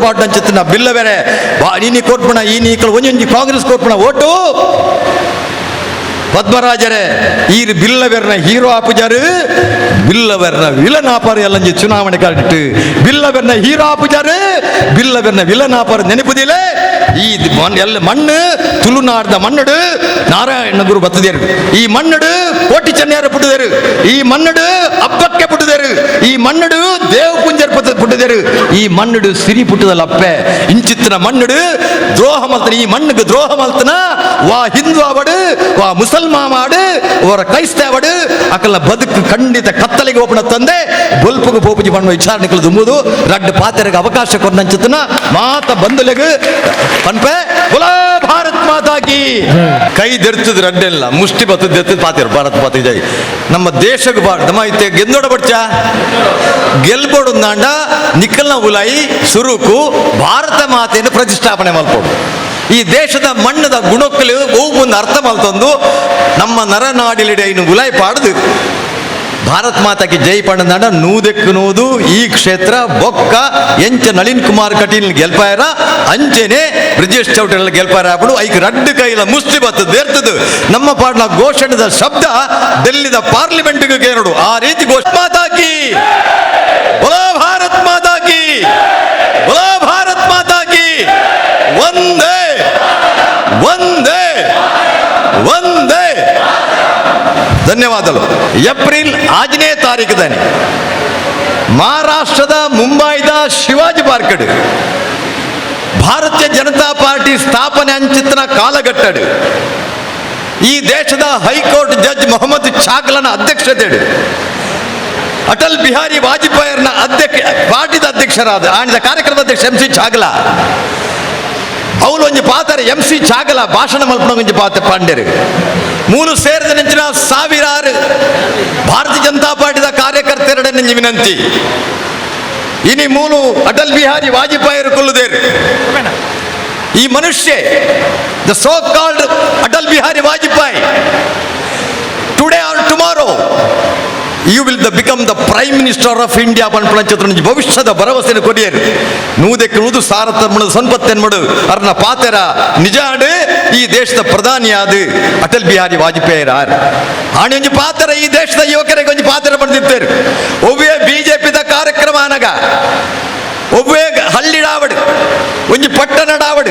ತೋಡ್ಪಾటు ಅಂಚಿತ್ತಿನ ಬಿಲ್ಲ ಬೇರೆ ಬಾ ನೀನಿ ಕೋರ್ಪಣ ಈ ನೀಕಲು ಒಂಜಿ ಒಂಜಿ ಕಾಂಗ್ರೆಸ್ ಕೋರ್ಪಣ ಓಟು ಪದ್ಮರಾಜರೇ, ಈ ಬಿಲ್ಲವೆರ್ನ ಹೀರೋ ಆಪುಜಾರು, ಬಿಲ್ಲವೆರ್ನ ವಿಲನ್ ಆಪಾರು ಚುನಾವಣೆ ಕಾಡಿಟ್ಟು ಬಿಲ್ಲವೆರ್ನ ಹೀರೋ ಆಪುಜಾರು, ಬಿಲ್ಲವೆರ್ನ ವಿಲನ್ ಆಪಾರು ನೆನಪುದಿಲ್ಲ ಈ ಎಲ್ಲ ಮಣ್ಣು ತುಳುನಾಡ್ದ ಮಣ್ಣಡು ನಾರಾಯಣ ಗುರು ಬತ್ತದೇರು. ಈ ಮಣ್ಣಡು, ಕೋಟಿ ಚೆನ್ನೆಯರ ಪುಟ್ಟದೇರು. ಈ ಮಣ್ಣಡು ಅಪ್ಪಕ್ಕೆ ಪುಟ್ಟದೇರು. ಈ ಮಣ್ಣಡು ದೇವ ಪುಂಜರ್ ಪುಟ್ಟದೇರು. ಈ ಮಣ್ಣಡು, ಸಿರಿ ಪುಟ್ಟದಲ್ಲ ಅಪ್ಪೆ ಇಂಚಿತ್ತಿನ ಮಣ್ಣಡು, ದ್ರೋಹ ಮಲ್ತನ, ಈ ಮಣ್ಣಿಗೆ ದ್ರೋಹ ಮಲ್ತನ, ವಾ ಹಿಂದೂ ಅವಡು ವಾ ಮುಸಲ್ಮಾನ್ ಮಾಡು, ಅವರ ಕ್ರೈಸ್ತವಡು ಅಕಲ ಬದುಕು ಖಂಡಿತ ಕತ್ತಲಿಗೆ ಓಪನ ತಂದೆ. ಬೊಲ್ಪುಗೆ ಪೋಪುಜಿ ಬಣ್ಣ ವಿಚಾರಣೆಗಳು ದುಂಬುದು ರಡ್ಡು ಪಾತ್ರೆಗೆ ಅವಕಾಶ ಕೊಟ್ಟಂಚಿತ್ತನ ಮಾತ ಬಂಧುಲೆಗೆ ಪನ್ಪೆ ಕುಲ ಭಾರತ್ ಮಾತಾಕಿ ಕೈ ದೆರ್ತದ ರಡ್ಡೆಲ್ಲ, ಮುಷ್ಟಿ ಬತ್ತು ದೆತ್ತದ ಪಾತಿರು, ಭಾರತ್ ಮಾತಾ ಜೈ ನಮ್ಮ ದೇಶಕ್ಕೆ ಬಾ, ನಮ್ಮ ಐತೆ ಗೆಂದೋಡ ಬಡ್ಚ ಗೆಲ್ಬೋಡು ನಾಂಡ, ನಿಖಲ್ನ ಉಲಾಯಿ, ಸುರುಕು, ಭಾರತ ಮಾತೆಯನ್ನು ಪ್ರತಿಷ್ಠಾಪನೆ ಮಲ್ಪೋಡು ಈ ದೇಶದ ಮಣ್ಣದ ಗುಣಕ್ಕಲು ಒಂದು ಅರ್ಥ ಮಲ್ತೊಂದು ನಮ್ಮ ನರನಾಡಿಲಿಡೆ ಇನ್ನು ಗುಲಾಯಿ ಪಾಡದು. ಭಾರತ್ ಮಾತಾಕಿ ಜೈ ಪಂಡನಾಡ ನೂದೆಕ್ಕು ನೂದು ಈ ಕ್ಷೇತ್ರ ಬೊಕ್ಕ ಎಂಚ ನಳಿನ್ ಕುಮಾರ್ ಕಟೀಲ್ ಗೆಲ್ಪಾಯರ, ಅಂಚೆನೆ ಬ್ರಿಜೇಶ್ ಚೌಟರ್ ಗೆಲ್ಪಾಯರ ಆಗ್ಬಿಡು. ಐಕ್ ರಡ್ ಕೈಲ ಮುಸ್ತಿ ಬತ್ತು ದೇರ್ತದು ನಮ್ಮ ಪಾಡ್ನ ಘೋಷಣೆದ ಶಬ್ದ ಡೆಲ್ಲಿದ ಪಾರ್ಲಿಮೆಂಟ್ಗೆ ಕೇರಡು. ಆ ರೀತಿ ಘೋಷ ಮಾತಾಕಿ! ಭಾರತ್ ಮಾತಾಕಿ! ಭಾರತ್ ಮಾತಾಕಿ! ಒಂದೇ ಒಂದೇ ಒಂದೇ. ಧನ್ಯವಾದಗಳು. ಏಪ್ರಿಲ್ ಆಜನೇ ತಾರೀಕುದಾನೆ ಮಹಾರಾಷ್ಟ್ರದ ಮುಂಬೈದ ಶಿವಾಜಿ ಪಾರ್ಕಡ್ ಭಾರತೀಯ ಜನತಾ ಪಾರ್ಟಿ ಸ್ಥಾಪನೆ ಅಂಚಿತ್ತಿನ ಕಾಲಘಟ್ಟಡು. ಈ ದೇಶದ ಹೈಕೋರ್ಟ್ ಜಡ್ಜ್ ಮೊಹಮ್ಮದ್ ಛಾಗ್ಲನ ಅಧ್ಯಕ್ಷತೆ ಅಟಲ್ ಬಿಹಾರಿ ವಾಜಪೇಯಿಯರ್ನ ಅಧ್ಯಕ್ಷ, ಪಾರ್ಟಿದ ಅಧ್ಯಕ್ಷರಾದ, ಆಣಿದ ಕಾರ್ಯಕ್ರಮದ ಅಧ್ಯಕ್ಷ ಎಂ ಸಿ ಚಾಗ್ಲಾ. ಅವಳು ಒಂಜಿ ಪಾತಾರೆ ಎಂ ಸಿ ಚಾಗಲ ಭಾಷಣ ಮಲ್ಪನ ಒಂಜಿ ಪಾತ ಪಾಂಡ್ಯರು. ಮೂಲು ಸೇರಿದ ನೆಂಚಿನ ಸಾವಿರಾರು ಭಾರತೀಯ ಜನತಾ ಪಾರ್ಟಿದ ಕಾರ್ಯಕರ್ತರಡೆ ನೆಂಜಿ ವಿನಂತಿ ಇನಿ ಮೂಲು ಅಟಲ್ ಬಿಹಾರಿ ವಾಜಪೇಯಿ ಕೊಲ್ಲುದೇರು. ಈ ಮನುಷ್ಯ the so called Atal Bihari Vajpayee today or tomorrow you will the become the prime minister of India ಪಂಚತ್ರ ಭವಿಷ್ಯದ ಭರವಸೆನ ನೂದಕ್ಕೆ ನೂದು ಸಾರಥ ಮಣದು ಮಾಡು. ಅರ್ನ ಪಾತೆರ ನಿಜಾಡು ಈ ದೇಶದ ಪ್ರಧಾನಿಯಾದ ಅಟಲ್ ಬಿಹಾರಿ ವಾಜಪೇಯಿ ಆಣಿ ಪಾತ್ರ ಈ ದೇಶದ ಯುವಕರಿಗೆ ಒಂದು ಪಾತ್ರ ಪಡೆದಿದ್ದೇರು ಒಬ್ಬೇ ಬಿಜೆಪಿದ ಕಾರ್ಯಕ್ರಮ ಅನಗ. ಒಬ್ಬೇ ಹಳ್ಳಿಡಾವಡು. ಒಂಜಿ ಪಟ್ಟಣಡಾವಡು.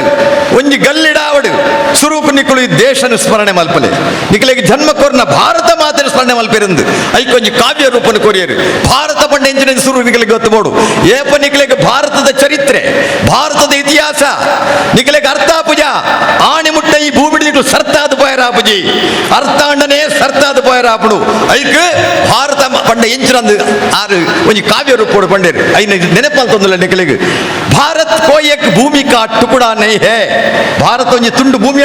ಒಂಜಿ ಗಲ್ಲಿಡಾವಡು. ಸುರೂಪು ನಿಕ್ಕಳು ಈ ದೇಶನ ಸ್ಮರಣೆ ಮಲ್ಪಲೆ. ನಿಖಲಿಗೆ ಜನ್ಮ ಕೊರ್ನ ಭಾರತ ಮಾತಿನ ಸ್ಮರಣೆ ಮಲ್ಪೆರಂದು. ಐಕೊಂಜಿ ಕಾವ್ಯ ರೂಪನ ಕೊರಿಯರು. ಭಾರತ ಪಂಡ ಎಂಜಿನ ಸುರು ನಿಖಲಿಗೆ ಗೊತ್ತು ಬೋಡು ಏಪ ನಿಖಲಿಗೆ ಭಾರತದ ಚರಿತ್ರೆ, ಭಾರತದ ಇತಿಹಾಸ, ನಿಖಲಿಗೆ ಅರ್ಥಾಪುಜ. ಆಣಿ ಮುಟ್ಟ ಈ ಭೂಮಿಡಿ ನಿಖಲು ಸರ್ತಾದ ಪೋಯರಾಪುಜಿ. ಅರ್ಥಾಂಡನೆ ಸರ್ತಾದ ಪೋಯರಾಪುಡು. ಐಕ್ ಭಾರತ ಪಂಡ ಎಂಚಿನಂದು ಆರು ಒಂಜಿ ಕಾವ್ಯ ರೂಪೋಡು ಪಂಡೇರು ಐನ ನೆನಪಲ್ತೊಂದುಲ್ಲ ನಿಖಲಿಗೆ. ಭಾರತ್ ಕೋಯಕ್ ಭೂಮಿಕಾ ಟುಕುಡ ನೈ ಹೇ. ಭಾರತ ಒಂಜಿ ತುಂಡು ಭೂಮಿ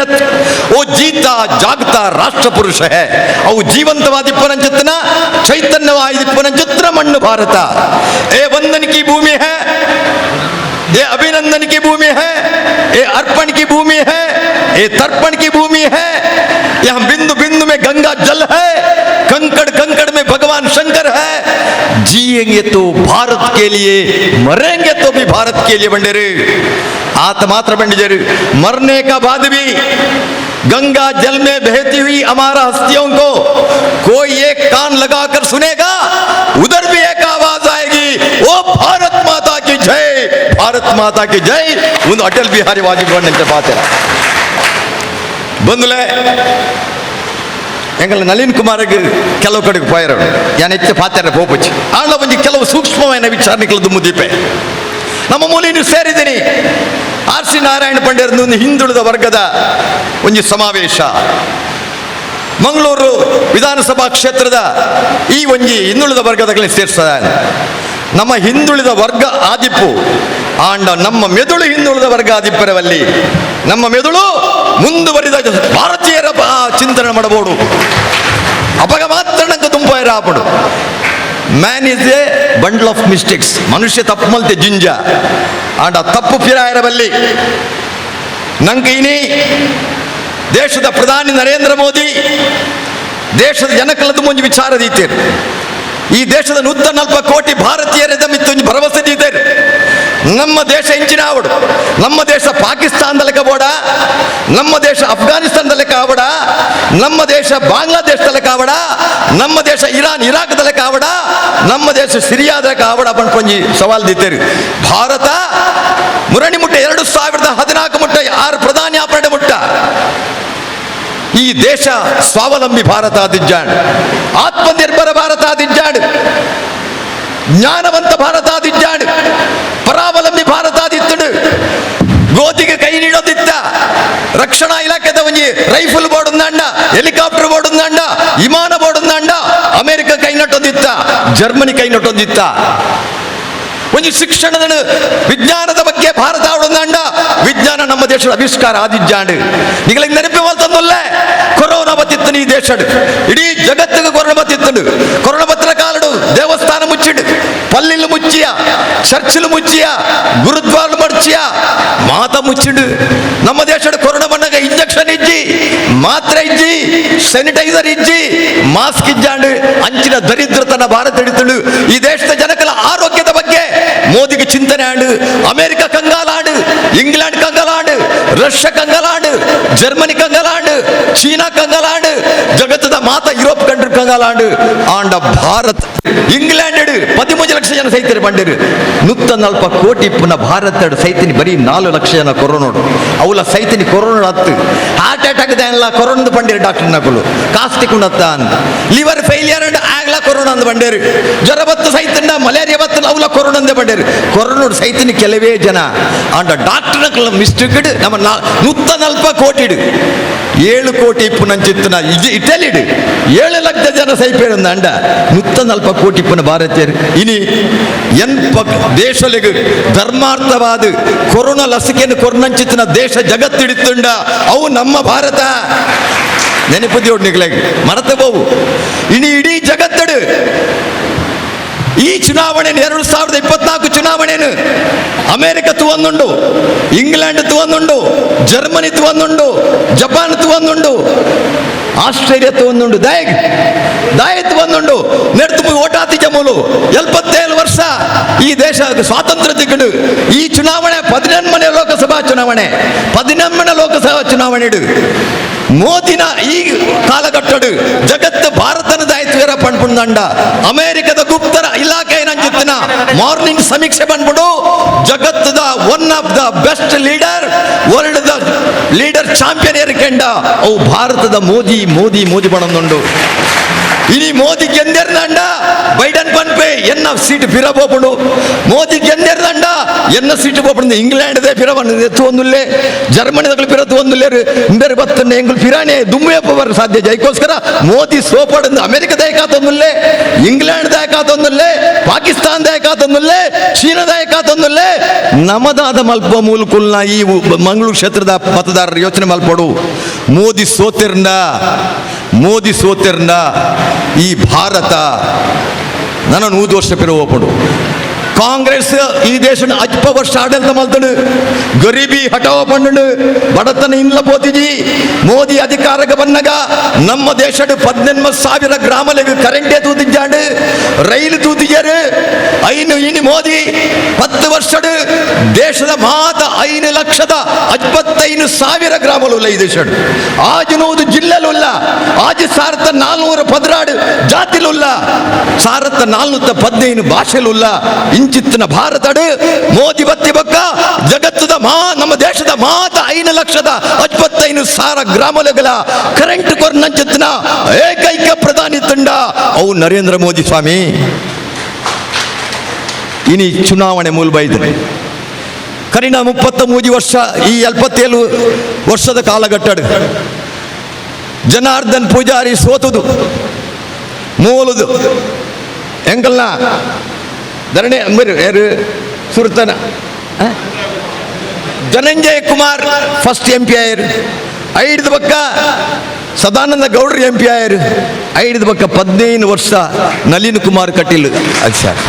ಓ ಜೀತ ಜಾಗತ ರಾಷ್ಟ್ರ ಪುರುಷ ಹೇ. ಅವು ಜೀವಂತವಾದಿಪ್ಪನಂಚಿತ್ತನ ಚೈತನ್ಯವಾದಿಪ್ಪನಂಚಿತ್ರ ಮಣ್ಣು ಭಾರತ ಏ ವಂದನ್ ಕಿ ಭೂಮಿ ಹೇ ये अभिनंदन की भूमि है ये अर्पण की भूमि है ये तर्पण की भूमि है यहाँ बिंदु जिएँगे तो भारत के लिए, मरेंगे तो भी भारत के लिए बंडेरे। आत्मात्र बंडेरे, मरने का बाद भी गंगा जल में बहती हुई हमारा हस्तियों को कोई एक कान लगाकर सुनेगा, उधर भी एक आवाज़ आएगी वो भारत माता की जय, भारत माता की जय। उन अटल बिहारी वाजपेयी बंधु ಎಂಗಲ ನಳಿನ್ ಕುಮಾರ್ ಕೆಲವು ಕಡೆಗೆ ಪೋಯರು ಯಾನ್ ಹೆಚ್ಚು ಪಾತ್ರ ಪೋಪಚ್ಚಿ ಆಳ ಒಂಜಿ ಕೆಲವು ಸೂಕ್ಷ್ಮమైన ವಿಚಾರಣೆಗಳು ದುಮ್ಮುದೀಪೆ ನಮ್ಮ ಮೂಲಿನ ಸೇರಿದ್ದೀನಿ ಆರ್ ಸಿ ನಾರಾಯಣ ಪಂಡ್ಯರ್ದು ಒಂದು ಹಿಂದುಳಿದ ವರ್ಗದ ಒಂದು ಸಮಾವೇಶ ಮಂಗಳೂರು ವಿಧಾನಸಭಾ ಕ್ಷೇತ್ರದ ಈ ಒಂಜಿ ಹಿಂದುಳಿದ ವರ್ಗದಲ್ಲಿ ಸೇರಿಸ್ತಾರೆ ನಮ್ಮ ಹಿಂದುಳಿದ ವರ್ಗ ಆದಿಪ್ಪು ಆಂಡ ನಮ್ಮ ಮೆದುಳು ಹಿಂದುಳಿದ ವರ್ಗ ಆದಿಪ್ಪರವಲ್ಲಿ ನಮ್ಮ ಮೆದುಳು ಮುಂದುವರಿದ ಭಾರತೀಯರ ಚಿಂತನೆ ಮಾಡಬಹುದು ಅಪಗ ಮಾತ್ರ ತುಂಬ ರಾಪಡು man is a bundle of mistakes ಮನುಷ್ಯ ತಪ್ಪು ಮಲ್ತೆ, ಜಿಂಜ. ಆಂಡ ತಪ್ಪು ಫಿರಾಯರವಲ್ಲಿ ನಂಗೆ ಇನಿ ದೇಶದ ಪ್ರಧಾನಿ ನರೇಂದ್ರ ಮೋದಿ, ದೇಶದ ಜನಕಲದ ಮುಂಜಿ ವಿಚಾರ ದೀತೇರು ಈ ದೇಶದ ನೂತ ನಲ್ಪ ಕೋಟಿ ಭಾರತೀಯರ ಮಿತ್ತೊಂದು ಭರವಸೆ ದೀತೇರು ನಮ್ಮ ದೇಶ ಇಂಚಿನಾವಡು ನಮ್ಮ ದೇಶ ಪಾಕಿಸ್ತಾನದಲ್ಲಕ ಬೋಡ ನಮ್ಮ ದೇಶ ಅಫ್ಘಾನಿಸ್ತಾನದಲ್ಲೇ ಕಾವಡ ನಮ್ಮ ದೇಶ ಬಾಂಗ್ಲಾದೇಶದಲ್ಲೇ ಕಾವಡ ನಮ್ಮ ದೇಶ ಇರಾನ್ ಇರಾಕ್ದಲ್ಲೇ ಕಾವಡ ನಮ್ಮ ದೇಶ ಸಿರಿಯಾದ ಕಾವಡ ಬಂಡ್ಕೊಂಜಿ ಸವಾಲ್ ದಿತ್ತೇರಿ ಭಾರತ ಮುರಣಿ ಮುಟ್ಟ ಎರಡು ಸಾವಿರದ ಹದಿನಾಲ್ಕು ಮುಟ್ಟ ಆರು ಪ್ರಧಾನಿ ಆಪರಣೆ ಮುಟ್ಟ ಈ ದೇಶ ಸ್ವಾವಲಂಬಿ ಭಾರತ ಆದಿಜ್ಜಾಡ್ ಆತ್ಮನಿರ್ಭರ ಭಾರತ ಆದಿಜ್ಜಾಡ್ ಜ್ಞಾನವಂತ ಭಾರತ ಆದಿಜ್ಜಾಡ್ ಪರಾವಲಂಬಿ ಭಾರತ ಆದಿತ್ತಡು ಕೈ ನೀಡೋದಿತ್ತ. ರಕ್ಷಣಾ ಇಲಾಖೆದ ಒಂಜಿ ರೈಫಲ್ ಬೋರ್ಡ್ ಉಂದಾಂಡ ಹೆಲಿಕಾಪ್ಟರ್ ಬೋರ್ಡ್ ಉಂದಾಂಡ ವಿಮಾನ ಬೋರ್ಡ್ ಉಂದಾಂಡ ಅಮೆರಿಕ ಕೈ ನಟ್ಟೊಂದಿತ್ತ ಜರ್ಮನಿ ಕೈ ನಟ್ಟೊಂದಿತ್ತ ಒಂಜಿ ಶಿಕ್ಷಣದ ವಿಜ್ಞಾನದ ಬಗ್ಗೆ ಭಾರತ ಆವಡೊಂದಾಂಡ ವಿಜ್ಞಾನ ನಮ್ಮ ದೇಶದ ಆವಿಷ್ಕಾರ ಆದಿಜ್ಜಾಂಡ್ ನಿಗಳಿಗೆ ನೆನಪು ಮಲ್ತಂದೊಲ್ಲೆ ಕೊರೋನಾ ಬತ್ತಿತ್ತು ಈ ದೇಶಡ್ ಇಡೀ ಜಗತ್ತಿಗೆ ಕೊರೋನಾ ಬತ್ತಿತ್ತು ಕೊರೋನಾ ಬತ್ತಿನ ಕಾಲಡು ದೇವಸ್ಥಾನ ಮುಚ್ಚಿಡು ಪಲ್ಲಿಲು ಮುಚ್ಚಿಯ, ಚರ್ಚಿಲು ಮುಚ್ಚಿಯ, ಗುರುದ್ವಾರ ಮಡ್ಚಿಯ, ಮಾತ ಮುಚ್ಚಿಡು ನಮ್ಮ ದೇಶದ ಕೊರೋನಾ ಬಂದಾಗ ಇಂಜೆಕ್ಷನ್ ಇಜ್ಜಿ, ಮಾತ್ರೆ ಇಜ್ಜಿ, ಸ್ಯಾನಿಟೈಸರ್ ಇಜ್ಜಿ, ಮಾಸ್ಕ್ ಇಜ್ಜಾಂಡು. ಅಂಚಿನ ದರಿದ್ರತನ ಭಾರತ ಹಿಡಿತಳು ಈ ದೇಶದ ಜನಕಲ ಆರೋಗ್ಯದ ಬಗ್ಗೆ ಮೋದಿಗೆ ಚಿಂತನೆ ಆಡು ಅಮೆರಿಕ ಕಂಗಾಲಾಡು ಇಂಗ್ಲೆಂಡ್ ಕಂಗಾಲಾಡು ರಷ್ಯಾ ಕಂಗಾಲಾಡು ಜರ್ಮನಿ ಕಂಗಾಲಾಡು ಚೀನಾ ಕಂಗಾಲಾಡು ಜಗತ್ತದ ಮಾತ ಯುರೋಪ್ ಕಂಡ್ರು ಕಂಗಾಲಾಡು ಆಂಡ ಭಾರತ್ ಇಂಗ್ಲೆಂಡ್ ಪದಿಮೂಜು ಲಕ್ಷ ಜನ ಸೈತರು ಬಂದಿರು ನುತ್ತ ನಲ್ಪ ಕೋಟಿ ಪುನಃ ಭಾರತ ಸೈತಿನಿ ಬರೀ ನಾಲ್ಕು ಲಕ್ಷ ಜನ ಕೊರೋನೋಡು ಅವಲ ಸೈತಿನಿ ಕೊರೋನಾ ಹತ್ತು ಹಾರ್ಟ್ ಅಟ್ಯಾಕ್ ಎಲ್ಲ ಕೊರೋನದ ಬಂದಿರು ಡಾಕ್ಟರ್ ನಕಲು ಕಾಸ್ಟಿಕ್ ಉಂಡತ್ತ ಅಂತ ಲಿವರ್ ಫೇಲಿಯರ್ ಅಂಡ್ ಆಗ್ಲ ಕೊರೋನಾ ಅಂದ್ ಬಂಡೇರಿ. ಜ್ವರ ಬತ್ತು ಸೈತಂಡ ಮಲೇರಿಯಾ ಬತ್ತು ಅವಲ ಕೊರೋನಾ ಅಂದೇ ಬಂಡೇರಿ. ಕೊರೋನೋಡು ಸೈತಿನ ಕೆಲವೇ ಜನ. ಆಂಡ ಡಾಕ್ಟರ್ ನಕಲ ಮಿಸ್ಟೇಕ್ ನಮ್ಮ ನುತ್ತ ನಲ್ಪ ಕೋಟಿಡು ಏಳು ಕೋಟಿ ಇಪ್ಪು ನಂಚಿತ್ತನ ಇಟಲಿಡು ಏಳು ಲಕ್ಷ ಜನ ಸೈಪೇರು ಅಂಡ ನುತ್ತ ನಲ್ಪ ಕೋಟಿ ಇಪ್ಪನ ಭಾರತೀಯರು. ಇನಿ ಎನ್ ದೇಶಲಿಗೆ ಧರ್ಮಾರ್ಥವಾದ ಕೊರೋನಾ ಲಸಿಕೆಯನ್ನು ಕೊರನಂಚಿತ್ತಿನ ದೇಶ ಜಗತ್ತಿಡಿತ್ತುಂಡ. ಅವು ನಮ್ಮ ಭಾರತ. ನೆನಪುದಿ ನಿಗ್ಲಾಗಿ ಮರತ ಬೋವು ಇನಿ ಇಡೀ ಜಗತ್ತಡು. ಈ ಚುನಾವಣೆ ಎರಡು ಸಾವಿರದ ಇಪ್ಪತ್ನಾಲ್ಕು ಚುನಾವಣೆ ಅಮೆರಿಕ ತುವಂದುಂಡು ಇಂಗ್ಲೆಂಡ್ ತುವಂದುಂಡು ಜರ್ಮನಿ ತುವಂದುಂಡು ಜಪಾನ್ ತುವಂದುಂಡು ಆಸ್ಟ್ರೇಲಿಯಾ ತುವಂದುಂಡು ದಯಗ್ ದಾಯ ತುವಂದುಂಡು ನೆಡ್ತು ಓಟಾತಿ ಜಮೂಲು ಎಲ್ಪತ್ತೇಳು ವರ್ಷ ಈ ದೇಶ ಸ್ವಾತಂತ್ರ್ಯ ದಿಕ್ಕಡು ಈ ಚುನಾವಣೆ, ಪದಿನೆಂಟನೇ ಲೋಕಸಭಾ ಚುನಾವಣೆ, ಪದಿನೆಂಟನೇ ಲೋಕಸಭಾ ಚುನಾವಣೆ ಇಡು. ಮೋದಿನ ಈ ಕಾಲಘಟ್ಟಡು ಜಗತ್ತು ಭಾರತನ ದಾಯಿತ್ವರ ಪಂಡ್ಪುಂದಂಡ ಅಮೆರಿಕದ ಗುಪ್ತರ ಇಲಾಖೆ ನಂಜಿತ್ತಿನ ಮಾರ್ನಿಂಗ್ ಸಮೀಕ್ಷೆ ಬಂದ್ಬಿಡು. ಜಗತ್ತದ one of the best leader world the leader champion ಏರಿಕೆಂಡ ಅವು ಭಾರತದ ಮೋದಿ ಮೋದಿ ಮೋದಿ ಬಣಂದುಂಡು ಇನಿ ಮೋದಿ ಗೆಂದೆರ್ದಂಡ ಬೈಡನ್ ಪನ್ಪೆ ಎನ್ನ ಸೀಟ್ ಫಿರಬೋಪುಂಡು ಮೋದಿ ಗೆಂದೆರ್ದಂಡ ಎನ್ನ ಸೀಟ್ ಬೋಪುಂಡು. ಇಂಗ್ಲೆಂಡ್ ದೇ ಫಿರವನ್ನ ಎತ್ತು ಒಂದುಲ್ಲೆ ಜರ್ಮನಿ ದಗಳು ಫಿರತ್ತು ಒಂದುಲ್ಲೇರು ಇಂಬೆರು ಬತ್ತನ್ನ ಎಂಗುಲ್ ಫಿರಾನೆ ದುಮ್ಮೆ ಬರ ಸಾಧ್ಯ ಜೈಕೋಸ್ಕರ ಮೋದಿ ಸೋಪಡಂದು ಅಮೆರಿಕ ದಾಯಕಾತೊಂದುಲ್ಲೆ ಇಂಗ್ಲೆಂಡ್ ದಾಯಕಾತೊಂದುಲ್ಲೆ ಪಾಕಿಸ್ತಾನ ದಾಯಕಾತೊಂದುಲ್ಲೆ ಚೀನಾ ದಾಯಕಾತೊಂದುಲ್ಲೆ ನಮದಾದ ಮಲ್ಪ ಮೂಲಕುಲ್ನ ಈ ಮಂಗಳೂರು ಕ್ಷೇತ್ರದ ಮತದಾರರು ಯೋಚನೆ ಮಲ್ಪಡು. ಮೋದಿ ಸೋತಿರ್ನ ಮೋದಿ ಸೋತೆರ್ನ ಈ ಭಾರತ ನನ್ನ ನೂರು ವರ್ಷ ಪಿರುವಪಡು ಕಾಂಗ್ರೆಸ್ ಈ ದೇಶನ ಅಲ್ಪ ವರ್ಷ ಆಡಳಿತ ಮಲ್ತಡು ಗರೀಬಿ ಹಠಾವ ಪಂಡು ಬಡತನ ಇಂದ್ಲ ಪೋತಿಜಿ ಮೋದಿ ಅಧಿಕಾರಕ್ಕೆ ಬಂದಾಗ ನಮ್ಮ ದೇಶದ ಪದ್ನೆಂಟು ಸಾವಿರ ಗ್ರಾಮಲೆಗೆ ಕರೆಂಟೇ ತೂತಿದ್ದಾಂಡು ರೈಲು ತೂತಿಜರು ಐನು ಇನಿ ಮೋದಿ ಪತ್ತು ವರ್ಷಡು ದೇಶದ ಮಾತ ಐನು ಲಕ್ಷದ ಅಜ್ಪತ್ತೈನು ಸಾವಿರ ಗ್ರಾಮಲು ಈ ದೇಶ ಆಜುನೂದು ಜಿಲ್ಲೆಲುಲ್ಲ ಆಜು ಸಾರತ ನಾಲ್ನೂರ ಪದ್ರಾಡು ಜಾತಿಲುಲ್ಲ ಸಾರತ ನಾಲ್ನೂತ್ತ ಪದ್ನೈನು ಭಾಷೆಲುಲ್ಲ ಇಂಚಿತ್ತಿನ ಭಾರತ ಮೋದಿ ಬತ್ತಿ ಬಕ್ಕ ಜಗತ್ತದ ಮಾ, ನಮ್ಮ ದೇಶದ ಮಾತ ಐನ ಲಕ್ಷದ ಅಜ್ಪತ್ತೈನು ಸಾರ ಗ್ರಾಮಗಳ ಕರೆಂಟ್ ಕೊರ್ನಂಚಿತ್ತಿನ ಏಕೈಕ ಪ್ರಧಾನಿ ತಂಡ, ಅವು ನರೇಂದ್ರ ಮೋದಿ ಸ್ವಾಮಿ. ಇನಿ ಚುನಾವಣೆ ಮೂಲಬೈದು ಕರಿಣ ಮುಪ್ಪತ್ತ ಮೂಜಿ ವರ್ಷ, ಈ ಎಲ್ಪತ್ತೇಳು ವರ್ಷದ ಕಾಲಘಟ್ಟ ಜನಾರ್ದನ್ ಪೂಜಾರಿ ಸೋತುದು, ಮೂಲದು. ಎಂಕಲ್ನ ಅಂಬರು, ಯಾರು? ಸುರ್ತನ. ಆ? Dhananjaya Kumar first M P ಆಯರು. ಐದು ಪಕ್ಕ ಸದಾನಂದ ಗೌಡ್ರ ಎಂ ಪಿ ಆಯರು. ಐದು ಪಕ್ಕ ಹದಿನೈದು ವರ್ಷ ನಳಿನ್ ಕುಮಾರ್ ಕಟೀಲ್. ಅದು ಸರ್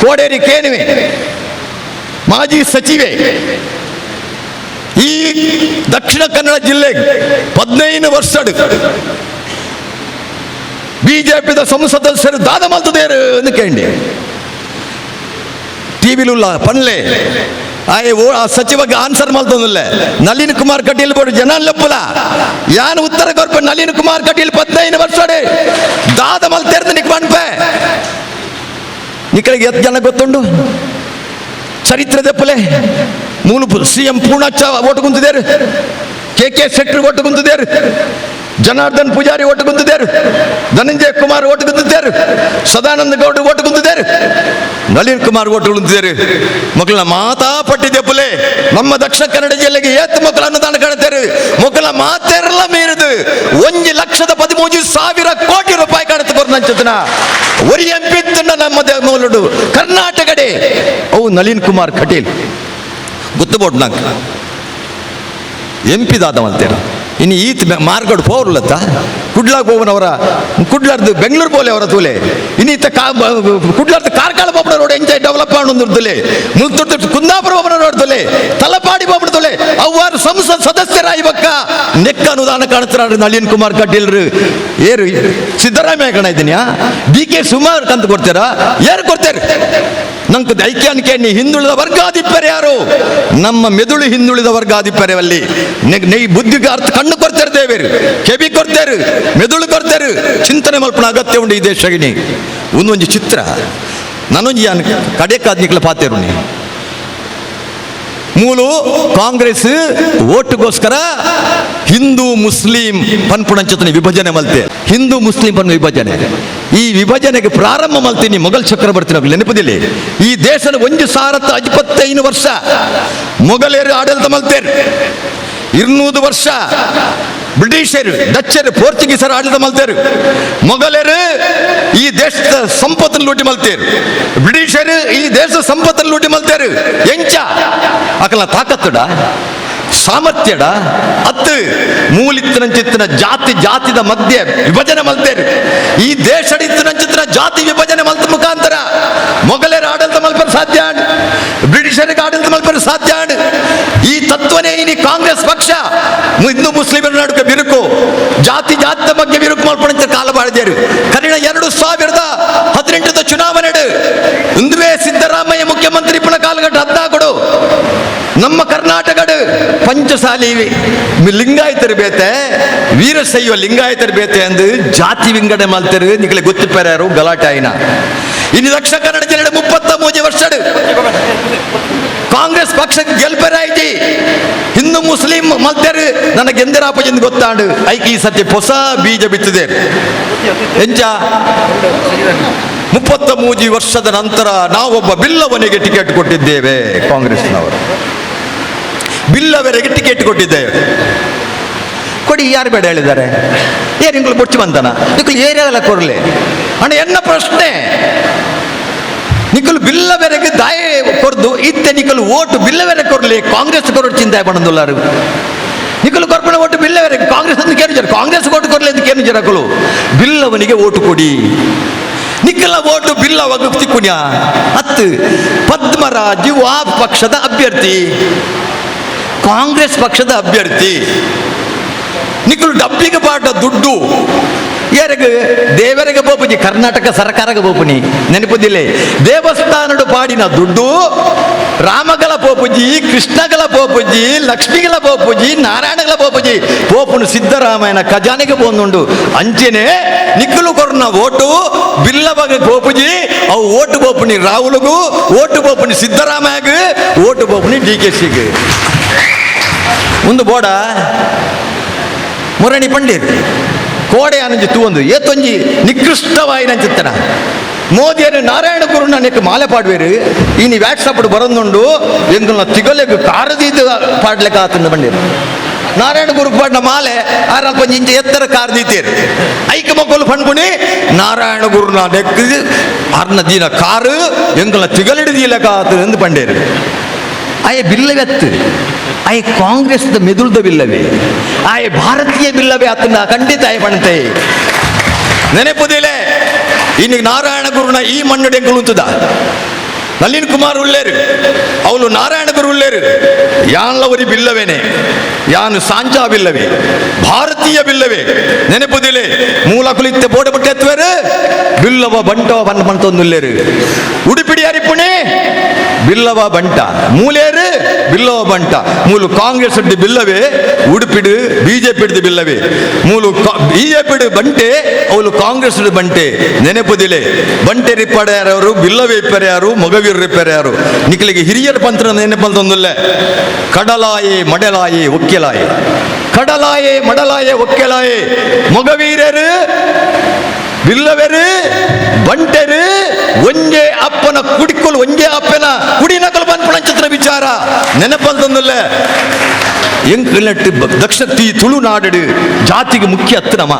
ಕೋಡೇರಿ ಕೇನುವೆ ಮಾಜಿ ಸಚಿವೆ. ಈ ದಕ್ಷಿಣ ಕನ್ನಡ ಜಿಲ್ಲೆಗೆ ಹದಿನೈದು ವರ್ಷಡು ಬಿಜೆಪಿದ ಸಂಸದಸ್ಯರು ದಾದ ಮಲ್ತದೇರು ಎಂದು ಕೇಳಿ ಟಿವಿಲುಲ್ಲ ಪನ್ಲೆ. ಆಯ್ ಓ, ಆ ಸಚಿವಗೆ ಆನ್ಸರ್ ಮಲ್ತೊಂದಿಲ್ಲ. ನಳಿನ್ ಕುಮಾರ್ ಕಟೀಲ್ ಬೋಡು ಜನ ಲಪ್ಪಲ. ಯಾನ್ ಉತ್ತರ ಕೊರ್ಪ ನಳಿನ್ ಕುಮಾರ್ ಕಟೀಲ್ ಪದ್ನೈದು ವರ್ಷ ದಾದ ಮಲ್ತೆರ್ದು ನಿಕ್ ಬಣ್ಪೆ? ನಿಕ್ಕಳಿಗೆ ಎತ್ತು ಜನ ಗೊತ್ತುಂಡು? ಚರಿತ್ರೆ ದೆಪ್ಪಲೆ ಮೂಲ ಸಿ ಎಂ ಪೂರ್ಣಚ್ಚ ಓಟು ಕುಂತಿದ್ದೇರು ಕೆ ಕೆ ಶೆಟ್ಟಿ ಓಟು ಕುಂತಿದ್ದೇರು ಜನಾರ್ದನ್ ಪೂಜಾರಿ ಓಟು ಕುಂತಿದ್ದೇರು ಧನಂಜಯ ಕುಮಾರ್ ಓಟು ಕುಂತಿದ್ದೇರು ಸದಾನಂದ ಗೌಡ ಓಟು ಕುಂತಿದ್ದೇರು ನಳಿನ್ ಕುಮಾರ್ ಓಟು ಮಕ್ಕಳ ಮಾತಾ ಪುಲೆ ನಮ್ಮ ದಕ್ಷಿಣ ಕನ್ನಡ ಜಿಲ್ಲೆಗೆ ಏತ್ ಮಕ್ಕಳ ಅನುದಾನ ಕಾಣುತ್ತೇವೆ ಮಕ್ಕಳ ಮಾತೆರಲ್ಲ ಮೀರಿದು ಒಂದು ಲಕ್ಷದ ಪದಿಮೂರು ಸಾವಿರ ಕೋಟಿ ರೂಪಾಯಿ ಕಾಣುತ್ತೆ ಕೊರ್ನಂಚತನ ಒರಿ ಎಂಪಿ ನಮ್ಮ ಮೂಲಡು. ಕರ್ನಾಟಕಡೆ. ಅವು ನಳಿನ್ ಕುಮಾರ್ ಕಟೀಲ್. ಗೊತ್ತುಬೋಟ್ ನಂಗೆ ಎಂಪಿ ದಾದವಂತೇನು ಇನ್ನು ಈತ್ ಮಾರ್ಗಡ್ ಪೋರ್ಲತ್ತ ಕುಡ್ಲಾಗ್ ಹೋಗನವರ ಕುಡ್ಲಾರ್ದು ಬೆಂಗಳೂರು ಪೋಲೆ ಅವರ ತೂಲೆ. ಇನ್ನೀತ ಕಾ ಕುಡ್ಲಾರ್ದು ಕಾರ್ಕಾಳ ಬಾಬನ ರೋಡ್ ಎಂಜಾಯ್ ಡೆವಲಪ್ ಮಾಡೋದಿರ್ತಲೆ ಮುಲ್ತುರ್ತು ಕುಂದಾಪುರ ಬಾಪಣ ರೋಡ್ ತೊಲೆ. ತಲಪಾಡಿ ಬಾಬನ ತೊಲೆ. ಅವ್ವಾರು ಸಂಸತ್ ಸದಸ್ಯರ ನೆಕ್ಕ ಅನುದಾನ ಕಾಣ್ತಾರ ನಳಿನ್ ಕುಮಾರ್ ಕಟೀಲ್ರು. ಏರು, ಸಿದ್ದರಾಮಯ್ಯ ಕಣ ಇದ್ದೀನಿಯಾ ಡಿ ಕೆ ಸುಮಾರ್ ಕಂತ ಕೊಡ್ತೀರಾ? ಯಾರು ಕೊಡ್ತೀರಿ? ನಂಗೆ ದೈಕ್ಯಾನಿಕೆ ನೀ ಹಿಂದುಳಿದ ವರ್ಗಾಧಿಪರ್ಯಾರು ನಮ್ಮ ಮೆದುಳು ಹಿಂದುಳಿದ ವರ್ಗಾಧಿಪರು ಅಲ್ಲಿ. ಕಣ್ಣು ಕೊಡ್ತಾರೆ ದೇವೇರು ಕೆಬಿ ಕೊಡ್ತಾರೆ ಮೆದುಳು ಕೊಡ್ತಾರೆ ಚಿಂತನೆ ಮಲ್ಪನ ಅಗತ್ಯ ಉಂಡು ಈ ದೇಶಗಿನಿ ಒಂದೊಂದು ಚಿತ್ರ. ನಾನೊಂದು ಯಾನ್ ಕಡೆ ಕಾದ್ನಿಕ್ಲ ಪಾತೇರು ಮೂಲು ಕಾಂಗ್ರೆಸ್ ಓಟ್ಗೋಸ್ಕರ ಹಿಂದೂ ಮುಸ್ಲಿಂ ಪನ್ಪುಣಂಚತನ ವಿಭಜನೆ ಮಲ್ತೆ. ಹಿಂದೂ ಮುಸ್ಲಿಂ ಪನ್ ವಿಭಜನೆ. ಈ ವಿಭಜನೆಗೆ ಪ್ರಾರಂಭ ಮಲ್ತೀನಿ ಮೊಘಲ್ ಚಕ್ರವರ್ತಿ ಬರ್ತಿನ ನೆನಪದಿಲ್ಲ. ಈ ದೇಶದ ಒಂದು ಸಾವಿರದ ಇಪ್ಪತ್ತೈದು ವರ್ಷ ಮೊಘಲೇರು ಆಡಳಿತ ಮಲ್ತೇರು. இருநூறு ವರ್ಷ. ಬ್ರಿಟಿಷರು, ಡಚ್ಚರು, ಪೋರ್ಚುಗೀಸರು ಆಡಳಿತ ಮಲ್ತೇರು ಮೊಘಲರು ಈ ದೇಶದ ಸಂಪತ್ತನ್ನು ಲೂಟಿ ಮಲ್ತೇರು ಬ್ರಿಟಿಷರು ಈ ದೇಶದ ಸಂಪತ್ತನ್ನು ಲೂಟಿ ಮಲ್ತೇರು ಎಂಚ. ಅಕಲ ತಾಕತ್ತುಡ? ಸಾಮರ್ಥ್ಯಡ ಅತ್ತು ಮೂಲಿತ್ತಿನಂಚಿತ್ತಿನ ಜಾತಿ ಜಾತಿದ ಮಧ್ಯೆ ವಿಭಜನೆ ಮಲ್ತೇರಿ ಈ ದೇಶದ ಇತ್ತನಂಚಿತ್ತಿನ ಜಾತಿ ವಿಭಜನೆ ಮಲ್ತ ಮುಖಾಂತರ ಮೊಘಲರ ಆಡಳಿತ ಮಲ್ಪರು ಸಾಧ್ಯ. ಬ್ರಿಟಿಷರಿಗೆ ಆಡಳಿತ ಮಲ್ಪರು ಸಾಧ್ಯ. ಈ ತತ್ವನೇ ಇನಿ ಕಾಂಗ್ರೆಸ್ ಪಕ್ಷ ಹಿಂದೂ ಮುಸ್ಲಿಮರ ನಡುವೆ ಬಿರುಕು, ಜಾತಿ ಜಾತಿಯ ಬಗ್ಗೆ ಬಿರುಕು ಮಲ್ಪಣಂತ ಕಾಲ ಬಾಳಿದೇರು ಕರಿಣ ಎರಡು ಸಾವಿರದ ಹದಿನೆಂಟದ ಚುನಾವಣೆ ಇಂದುವೇ ಸಿದ್ದರಾಮಯ್ಯ ಮುಖ್ಯಮಂತ್ರಿ ಪುನಃ ಕಾಲಘಟ್ಟ ಹದ್ನಾಲ್ಕು ನಮ್ಮ ಕರ್ನಾಟಕದ ಪಂಚಸಾಲಿ ಲಿಂಗಾಯತರ ಬೇತೆ ವೀರಶೈವ ಲಿಂಗಾಯತರ ಬೇತೆ ಅಂದು ಜಾತಿ ವಿಂಗಡೆ ಮಾಡ್ತಾರೆ ನಿಮಗೆ ಗೊತ್ತು ಪೆರಾರು ಗಲಾಟೆ ಆಯ್ನ ಇನ್ನು ದಕ್ಷಿಣ ಕನ್ನಡ ಜಿಲ್ಲೆ ಮುಪ್ಪತ್ತ ಮೂಜೆ ವರ್ಷ ಕಾಂಗ್ರೆಸ್ ಪಕ್ಷ ಗೆಲ್ಪರಾಯ್ತಿ ಹಿಂದೂ ಮುಸ್ಲಿಂ ಮಲ್ತರು ನನಗೆ ಎಂದರಾಪಜಿಂದ ಗೊತ್ತಾಂಡು. ಐಕಿ ಸತ್ಯ ಸತಿ ಹೊಸ ಬೀಜ ಬಿತ್ತಿದೆ. ಎಂಚ? ಮುಪ್ಪತ್ತ ಮೂಜಿ ವರ್ಷದ ನಂತರ ನಾವೊಬ್ಬ ಬಿಲ್ಲವನಿಗೆ ಟಿಕೆಟ್ ಕೊಟ್ಟಿದ್ದೇವೆ ಕಾಂಗ್ರೆಸ್ನವರು. ಬಿಲ್ಲವರಿಗೆ ಟಿಕೆಟ್ ಕೊಟ್ಟಿದ್ದೇವೆ. ಕೊಡಿ, ಯಾರು ಬೇಡ ಹೇಳಿದ್ದಾರೆ? ಏನು ನಿಂಗಳು ಬೊಚ್ಚಿ ಬಂತನ ನಿಕ್ಕಲು ಏರಿಯಾದಲ್ಲ ಕೊರಲಿ ಅಣ್ಣ, ಎನ್ನ ಪ್ರಶ್ನೆ? ನಿಕ್ಕಲು ಬಿಲ್ಲವೆರೆಗೆ ದಾಯ ಕೊರ್ದು ಇತ್ತೆ ನಿಕ್ಕಲು ಓಟು ಬಿಲ್ಲವೆರೆ ಕೊರಲಿ ಕಾಂಗ್ರೆಸ್ ಕೊರಡು ಚಿಂತೆ ಪಣದುಲ್ಲಾರು ನಿಕ್ಕಲು ಕೊರ್ಪಣ ಓಟು ಬಿಲ್ಲವೆರೆಗೆ ಕಾಂಗ್ರೆಸ್ ಅಂತ ಕೇಳಿದ್ದಾರೆ. ಕಾಂಗ್ರೆಸ್ ಓಟು ಕೊರಲಿ ಅಂತ ಕೇಳಿ ಜರಕಲು ಬಿಲ್ಲವನಿಗೆ ಓಟು ಕೊಡಿ. ನಿಕ್ಕಲ ಓಟು ಬಿಲ್ಲವಾಗ ತಿಕ್ಕುಣ್ಯ? ಹತ್ತು ಪದ್ಮರಾಜು ಆ ಪಕ್ಷದ ಅಭ್ಯರ್ಥಿ. ಕಾಂಗ್ರೆಸ್ ಪಕ್ಷದ ಅಭ್ಯರ್ಥಿ ನಿಕ್ಕಲು ಡಬ್ಬಿಗೆ ಪಾಟ ದುಡ್ಡು ಯಾರಿಗೆ ದೇವರಿಗೆ ಬೋಪುಜಿ ಕರ್ನಾಟಕ ಸರ್ಕಾರಕ್ಕೆ ಬೋಪುನಿ ನೆನಪುದಿಲ್ಲ ದೇವಸ್ಥಾನಡು ಪಾಡಿನ ದುಡ್ಡು ರಾಮಗಲ ಪೋಪುಜಿ ಕೃಷ್ಣಗಲ ಪೋಪುಜಿ ಲಕ್ಷ್ಮಿಗಲ ಪೋಪುಜಿ ನಾರಾಯಣಗಲ ಪೋಪುಜಿ ಪೋಪುನು ಸಿದ್ದರಾಮಯ್ಯನ ಖಜಾನೆಗೆ ಬಂದುಂಡು ಅಂಚೆನೆ ನಿಕ್ಕಲು ಕೊರ್ನ ಓಟು ಬಿಲ್ಲಬಗ ಪೋಪುಜಿ ಅವು ಓಟು ಬೋಪುನಿ ರಾಹುಲ್ಗೂ ಓಟು ಬೋಪುನಿ ಸಿದ್ದರಾಮಯ್ಯಗೆ ಓಟು ಬೋಪುನಿ ಡಿ ಒಂದು ಬೋಡ. ಮುರಣಿ ಪಂಡಿತ್, ಕೋಡೆ ಅನಂಜಿ ತೂವೊಂದು ಏತೊಂಜಿ ನಿಕೃಷ್ಟವಾಯಿನ ಚಿತ್ತನ ಮೋದಿಯನ್ನು ನಾರಾಯಣ ಗುರು ನನಗೆ ಮಾಲೆ ಪಾಡ್ವೇರು. ಈ ನೀವು ವಾಟ್ಸಪ್ ಬರೋದುಂಡು ಎಂಗುಲ ತಿಗಲೆಗ್ ಕಾರದಿದ್ದು ಪಾಡ್ಲೆಕ್ಕ ಆತಂದು ಬಂದಿರು ನಾರಾಯಣ ಗುರು ಪಾಡಿನ ಮಾಲೆ ಆರಲ್ಪ ಇಂಚ ಎತ್ತರ ಕಾರ್ದೀತೀರು ಐಕ ಮಕ್ಕಳು ಪಣ್ಪುಣಿ ನಾರಾಯಣ ಗುರುನ ನೆಕ್ ಅರ್ನ ದಿನ ಕಾರು ಎಂಗುಲ ತಿಗಲಿಡಿದೀಲಕ ಆತು ಎಂದು ಪಂಡೇರು ಆಯ ಬಿಲ್ಲವೆತ್ತು ಆಯ ಕಾಂಗ್ರೆಸ್ದ ಮೆದುಳ್ದ ಬಿಲ್ಲವೆ. ಆಯ ಭಾರತೀಯ ಬಿಲ್ಲವೆ ಆತನ ಖಂಡಿತ ಆಯ ಪಣತೆ ನೆನಪುದಿಲೆ, ಇನ್ನು ನಾರಾಯಣ ಗುರುನ ಈ ಮಣ್ಣು ಎಂಗುಳುಂತದ ನಳಿನ್ ಕುಮಾರ್ ಉಳ್ಳೇರು, ಅವಳು ನಾರಾಯಣ ಗುರು ಉಳ್ಳೇರು. ಯಾನ್ಲವರಿ ಬಿಲ್ಲವೇನೆ, ಯಾನು ಸಾಂಜಾ ಬಿಲ್ಲವೆ. ಭಾರತೀಯ ಬಿಲ್ಲವೆ. ನೆನಪುದಿಲೆ, ಮೂಲ ಕುಲಿತ ಬೋಡ ಬಟ್ಟೆ ಎತ್ತುವರು. ಬಿಲ್ಲವ ಬಂಟವ ಬಂಡ ಬಂತೊಂದುಲ್ಲೇರು ಉಡುಪಿ ಉಡುಪಿಡಿ ಪುಣೆ? ಬಿಲ್ಲವ ಬಂಟ. ಮೂಲೇರು? ಬಿಲ್ಲವ ಬಂಟ. ಮೂಲು ಕಾಂಗ್ರೆಸ್ ಅಡ್ಡಿ ಬಿಲ್ಲವೇ? ಉಡುಪಿಡು ಬಿಜೆಪಿ ಹಿಡಿದು ಬಿಲ್ಲವೇ? ಮೂಲು ಬಿಜೆಪಿ ಬಂಟೆ ಅವಳು ಕಾಂಗ್ರೆಸ್ ಬಂಟೆ. ನೆನಪುದಿಲೆ. ಬಂಟೆ ರಿಪ್ಪಡ ಯಾರು ಬಿಲ್ಲವೇ ಇಪ್ಪರೆ ಯಾರು? ಮೊಗವೀರ್ ರಿಪ್ಪರೆ ಯಾರು? ನಿಖಲಿಗೆ ಹಿರಿಯರ ಪಂತ್ರ ನೆನಪಂತಂದಿಲ್ಲ. ಕಡಲಾಯೆ ಮಡಲಾಯೆ ಒಕ್ಕೆಲಾಯೆ. ಕಡಲಾಯೆ ಮಡಲಾಯೆ ಒಕ್ಕೆಲಾಯೆ. ಮೊಗವೀರರು? ಬಿಲ್ಲವೆರು ಬಂಟೆರು ಒಂಜೆ ಅಪ್ಪನ ಕುಡಿಕೊಲು ಒಂಜೆ ಅಪ್ಪನ ಕುಡಿನಕಲು ಬಂದ್ಪಣ ಚಿತ್ರ ವಿಚಾರ ನೆನಪಂತಂದಲ್ಲ ಎಂಕಲಟ್ಟು ದಕ್ಷ ತೀ ತುಳುನಾಡು ಜಾತಿಗೆ ಮುಖ್ಯ ಹತ್ತು ನಮ್ಮ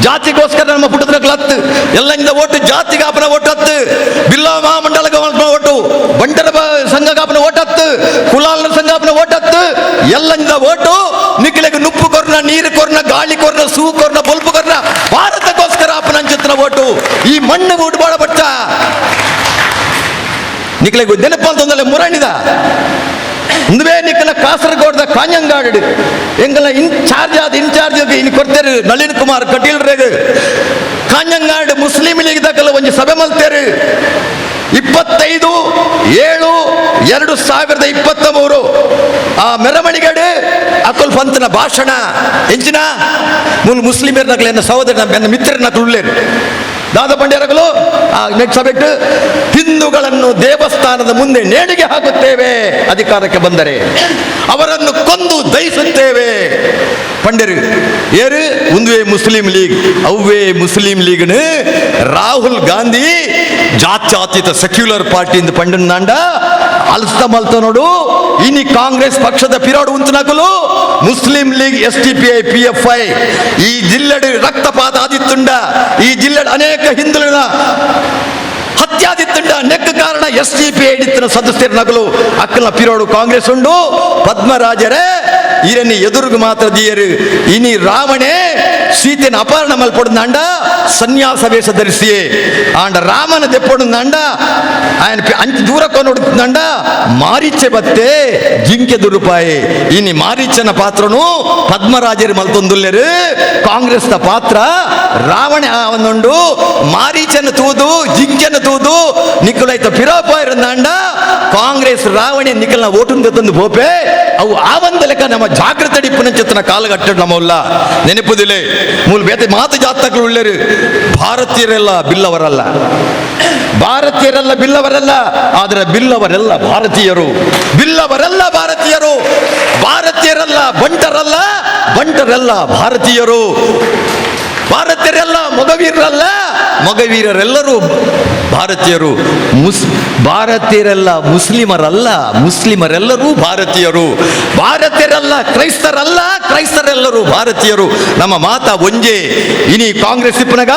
ಜಾತಿಗೋಸ್ಕರ ನಮ್ಮ ಪುಟ್ಟದ ಹತ್ತು ಎಲ್ಲ ಇಂದ ಓಟು ಜಾತಿಗೆ ಆಪನ ಓಟ್ ಹತ್ತು ಬಿಲ್ಲ ಮಹಾಮಂಡಲಗ ಓಟು ಬಂಟರ ಬ- ಸಂಘಗಾಪನ ಓಟ್ ಹತ್ತು ಕುಲಾಲನ ಸಂಘಾಪನ ಓಟ್ ಹತ್ತು ಎಲ್ಲ ಇಂದ ಓಟು ನಿಖಿಲೆಗೆ ನುಪ್ಪು ಕೊರ್ನ ನೀರು ಕೊರ್ನ ಗಾಳಿ ಕೊರ್ನ ಸೂ ಕೊರ್ನ ಬಲ್ಪು ಕೊರ್ನ ಭಾರತಕ್ಕೋಸ್ಕರ ಆಪನ ಚಿತ್ರ ಓಟು ಈ ಮಣ್ಣು ಉಡ್ಬಾಡ ಬಟ್ಟ ನಿಖಿಲೆಗೆ ನೆನಪಂತಂದಲ್ಲ ಮುರಣಿದ ಇಂದುವೇ ನಿಕ್ಕಲ ಕಾಸರಗೋಡ್ದ ಕಾಂಜಂಗಾಡು ಎಂಗಲ ಇನ್ಚಾರ್ಜ್ ಆದ ಇನ್ಚಾರ್ಜ್ ಇನ್ ಕೊಡ್ತೇರು ನಳಿನ್ ಕುಮಾರ್ ಕಟೀಲ್ ರೇಗ್ ಕಾಂಜಂಗಾಡು ಮುಸ್ಲಿಂ ಲೀಗ್ ದಕ್ಕಲ ಒಂಜಿ ಸಭೆ ಮಲ್ತೇರು. ಇಪ್ಪತ್ತೈದು, ಏಳು, ಎರಡು ಸಾವಿರದ ಇಪ್ಪತ್ತ ಮೂರು ಆ ಮೆರವಣಿಗೆಡು ಅಕುಲ್ ಪಂತನ ಭಾಷಣ. ಎಂಚಿನ ಮುಲ್ ಮುಸ್ಲಿಮರ ನಕಲು ಎನ್ನ ಸಹೋದರ ನನ್ನ ಮಿತ್ರ ನಕಲು ಉಳ್ಳೇರು ದಾದ ಪಂಡ್ಯರಗಳು ಆ ನೆಟ್ಸಬಿಟ್ಟು ಹಿಂದೂಗಳನ್ನು ದೇವಸ್ಥಾನದ ಮುಂದೆ ನೇಣಿಗೆ ಹಾಕುತ್ತೇವೆ, ಅಧಿಕಾರಕ್ಕೆ ಬಂದರೆ. ಅವರನ್ನು ಕೊಂದು ದಯಿಸುತ್ತೇವೆ ಪಂಡ್ಯರು, ಏರು, ಒಂದುವೇ ಮುಸ್ಲಿಂ ಲೀಗ್, ಅವ್ವೇ ಮುಸ್ಲಿಂ ಲೀಗ್ನ ರಾಹುಲ್ ಗಾಂಧಿ ಜಾತ್ಯಾತೀತ ಸೆಕ್ಯುಲರ್ ಪಾರ್ಟಿಯಿಂದ ಪಂಡನಾಂಡ ಅಲ್ಸ್ತ ಮಲ್ತ ನೋಡು. ಇನಿ ಕಾಂಗ್ರೆಸ್ ಪಕ್ಷದ ಪಿರಾಡು ಉಂತನಕಲು Muslim League S T P I, P F I ಈ ಜಿಲ್ಲೆಡು ರಕ್ತಪಾತ ಆದಿತ್ತುಂಡ. ಈ ಜಿಲ್ಲೆಡು ಅನೇಕ ಹಿಂದುಳಿದ ಹತ್ಯಾದಿತ್ತಂಡ ನೆಕ್ಕ ಕಾರಣ ಎಸ್ ಡಿ ಪಿ ಐಡಿತ್ತಿನ ಸದಸ್ಯರ ನಗಲು ಅಕ್ಕಲ ಪಿರೋಡು ಕಾಂಗ್ರೆಸ್ ಉಂಡು. ಪದ್ಮರಾಜರೇ ಈರನ್ನ ಎದುರುಗು ಮಾತ್ರ ದೀಯರು. ಇನಿ ರಾವಣೇ ಸೀತೆಯನ್ನು ಅಪಹರಣ ಮಲ್ಪಡಿದ ಸನ್ಯಾಸ ವೇಷ ಧರಿಸಿಯೇ. ಆಂಡ ರಾಮನ ದೆಪ್ಪಡಿದ ಆಯನ ಅಂಚು ದೂರ ಕೊನೊಡುತ್ತಿದ್ದಂಡ ಮಾರೀಚೆ ಬತ್ತೆ, ಜಿಂಕೆ ದುರುಪಾಯಿ. ಇನಿ ಮಾರೀಚನ ಪಾತ್ರನು ಪದ್ಮರಾಜರು ಮಲ್ತೊಂದುಲ್ಲೆರು. ಕಾಂಗ್ರೆಸ್ನ ಪಾತ್ರ ರಾವಣ ಆವನುಂಡು ಮಾರೀಚನ ತೂದು, ಜಿಂಕೆನ ತೂದು ನಿಕ್ಕಲೈತ ಫಿರೋಪ ಇರಂದಾಂಡ ಕಾಂಗ್ರೆಸ್ ರಾವಣಿ ನಿಖಲ್ನ ಓಟುಂದ ತಂದು ಬೋಪೆ ಅವು ಆವಂದ ಲೆಕ್ಕ ನಮ್ಮ ಜಾಗೃತ ಕಾಲ ಕಾಲಗಟ್ಟ ನಮ್ಮಲ್ಲ ನೆನಪುದಿಲ್ಲ ಮೂಲ ಬೇತೆ ಮಾತು ಜಾತಕಗಳು ಉಳ್ಳರು ಭಾರತೀಯರೆಲ್ಲ ಬಿಲ್ಲವರಲ್ಲ. ಭಾರತೀಯರೆಲ್ಲ ಬಿಲ್ಲವರಲ್ಲ, ಆದರೆ ಬಿಲ್ಲವರೆಲ್ಲ ಭಾರತೀಯರು. ಬಿಲ್ಲವರೆಲ್ಲ ಭಾರತೀಯರು. ಭಾರತೀಯರಲ್ಲ ಬಂಟರಲ್ಲ, ಬಂಟರೆಲ್ಲ ಭಾರತೀಯರು. ಭಾರತೀಯರೆಲ್ಲ ಮೊಗವೀರರಲ್ಲ? ಮೊಗವೀರರೆಲ್ಲರೂ ಭಾರತೀಯರು ಮುಸ್, ಭಾರತೀಯರೆಲ್ಲ ಮುಸ್ಲಿಮರಲ್ಲ, ಮುಸ್ಲಿಮರೆಲ್ಲರೂ ಭಾರತೀಯರು. ಭಾರತೀಯರಲ್ಲ ಕ್ರೈಸ್ತರಲ್ಲ, ಕ್ರೈಸ್ತರೆಲ್ಲರೂ ಭಾರತೀಯರು. ನಮ್ಮ ಮಾತ ಒಂಜೆ, ಇನಿ ಕಾಂಗ್ರೆಸ್ ಇಪ್ಪನಗ,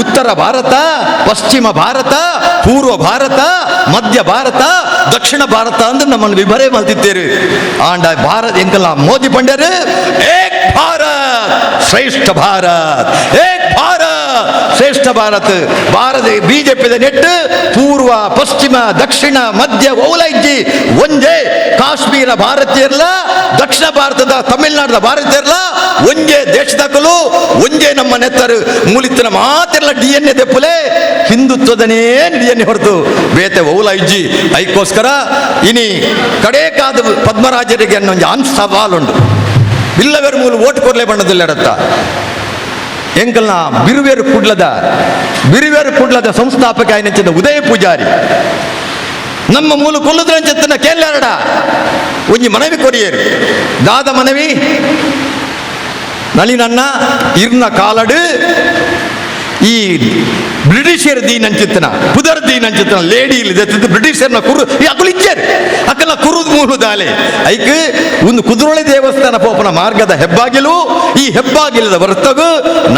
ಉತ್ತರ ಭಾರತ, ಪಶ್ಚಿಮ ಭಾರತ, ಪೂರ್ವ ಭಾರತ, ಮಧ್ಯ ಭಾರತ, ದಕ್ಷಿಣ ಭಾರತ ಅಂದ್ರೆ ನಮ್ಮನ್ನು ವಿಭರೆ ಮಲ್ತಿದ್ದೇರಿ ಆಂಡ ಭಾರತ ಎಂಕಲ್ಲ ಮೋದಿ ಪಂಡ್ಯರು, ಏಕ್ ಭಾರತ್! ಶ್ರೇಷ್ಠ ಭಾರತ್. ಏಕ್ ಭಾರತ್, ಶ್ರೇಷ್ಠ ಭಾರತ್. ಭಾರತ ಬಿಜೆಪಿ ನೆಟ್ಟು ಪೂರ್ವ, ಪಶ್ಚಿಮ, ದಕ್ಷಿಣ, ಮಧ್ಯ ಓಲೈಜಿ ಒಂದೇ ಕಾಶ್ಮೀರ ಭಾರತೀಯರಲ್ಲ ದಕ್ಷಿಣ ಭಾರತದ, ತಮಿಳುನಾಡದ ಭಾರತೀಯರಲ್ಲ ಒಂದೇ ದೇಶದಾಗಲು ಒಂದೇ ನಮ್ಮ ನೆತ್ತರು. ಮೂಲಿತನ ಮಾತೆಲ್ಲ ಡಿ ಎನ್ ಎ ದೆಪ್ಪಲೆ ಹಿಂದುತ್ವದನೇ ಡಿ ಎನ್ ಎ ಹೊರತು. ಬೇತೆ ಓಲೈಜಿ ಐಕೋಸ್ಕರ, ಇನಿ ಕಡೇಕಾದ ಪದ್ಮರಾಜರಿಗೆ ಅನ್ನೋ ಒಂದು ಅನ್ ಸವಾಲುಂಡು ಬಿಲ್ಲವೇರು ಮೂಲ ಓಟ್ ಕೊರ್ಲೆ ಬಣ್ಣದಲ್ಲಿ ಅಡತ್ತ ಎಂಕಲ್ನ ಬಿರುವೇರು ಕುಡ್ಲದ ಬಿರುವೇರು ಕುಡ್ಲದ ಸಂಸ್ಥಾಪಕ ಆಯ್ನಂಚಿದ ಉದಯ ಪೂಜಾರಿ ನಮ್ಮ ಮೂಲ ಕೊಲ್ಲುದ್ರ ಚೆತ್ತನ ಕೇಳಾರಡ ಒಂಜಿ ಮನವಿ ಕೊರಿಯರು ದಾದ ಮನವಿ ನಳಿನನ್ನ ಇರ್ನ ಕಾಲಡು ಈ ಬ್ರಿಟಿಷರ್ ದೀನ್ ಅಂಚಿತ್ತನ ಪುದರ್ ದೀನ್ ಅಂಚಿತ್ತನ ಲೇಡಿ ಇಲ್ಲಿ ಬ್ರಿಟಿಷರ್ನ ಕುರು ಅಕುಲು ಇಚ್ಚಾರು ಅಕ್ಕಲ ಕುರುದ್ ಮೂಲು ದಾಲೆ. ಐಕ್, ಒಂದು ಕುದುರೊಳೆ ದೇವಸ್ಥಾನ ಪೋಪನ ಮಾರ್ಗದ ಹೆಬ್ಬಾಗಿಲು, ಈ ಹೆಬ್ಬಾಗಿಲದ ವರ್ತಗು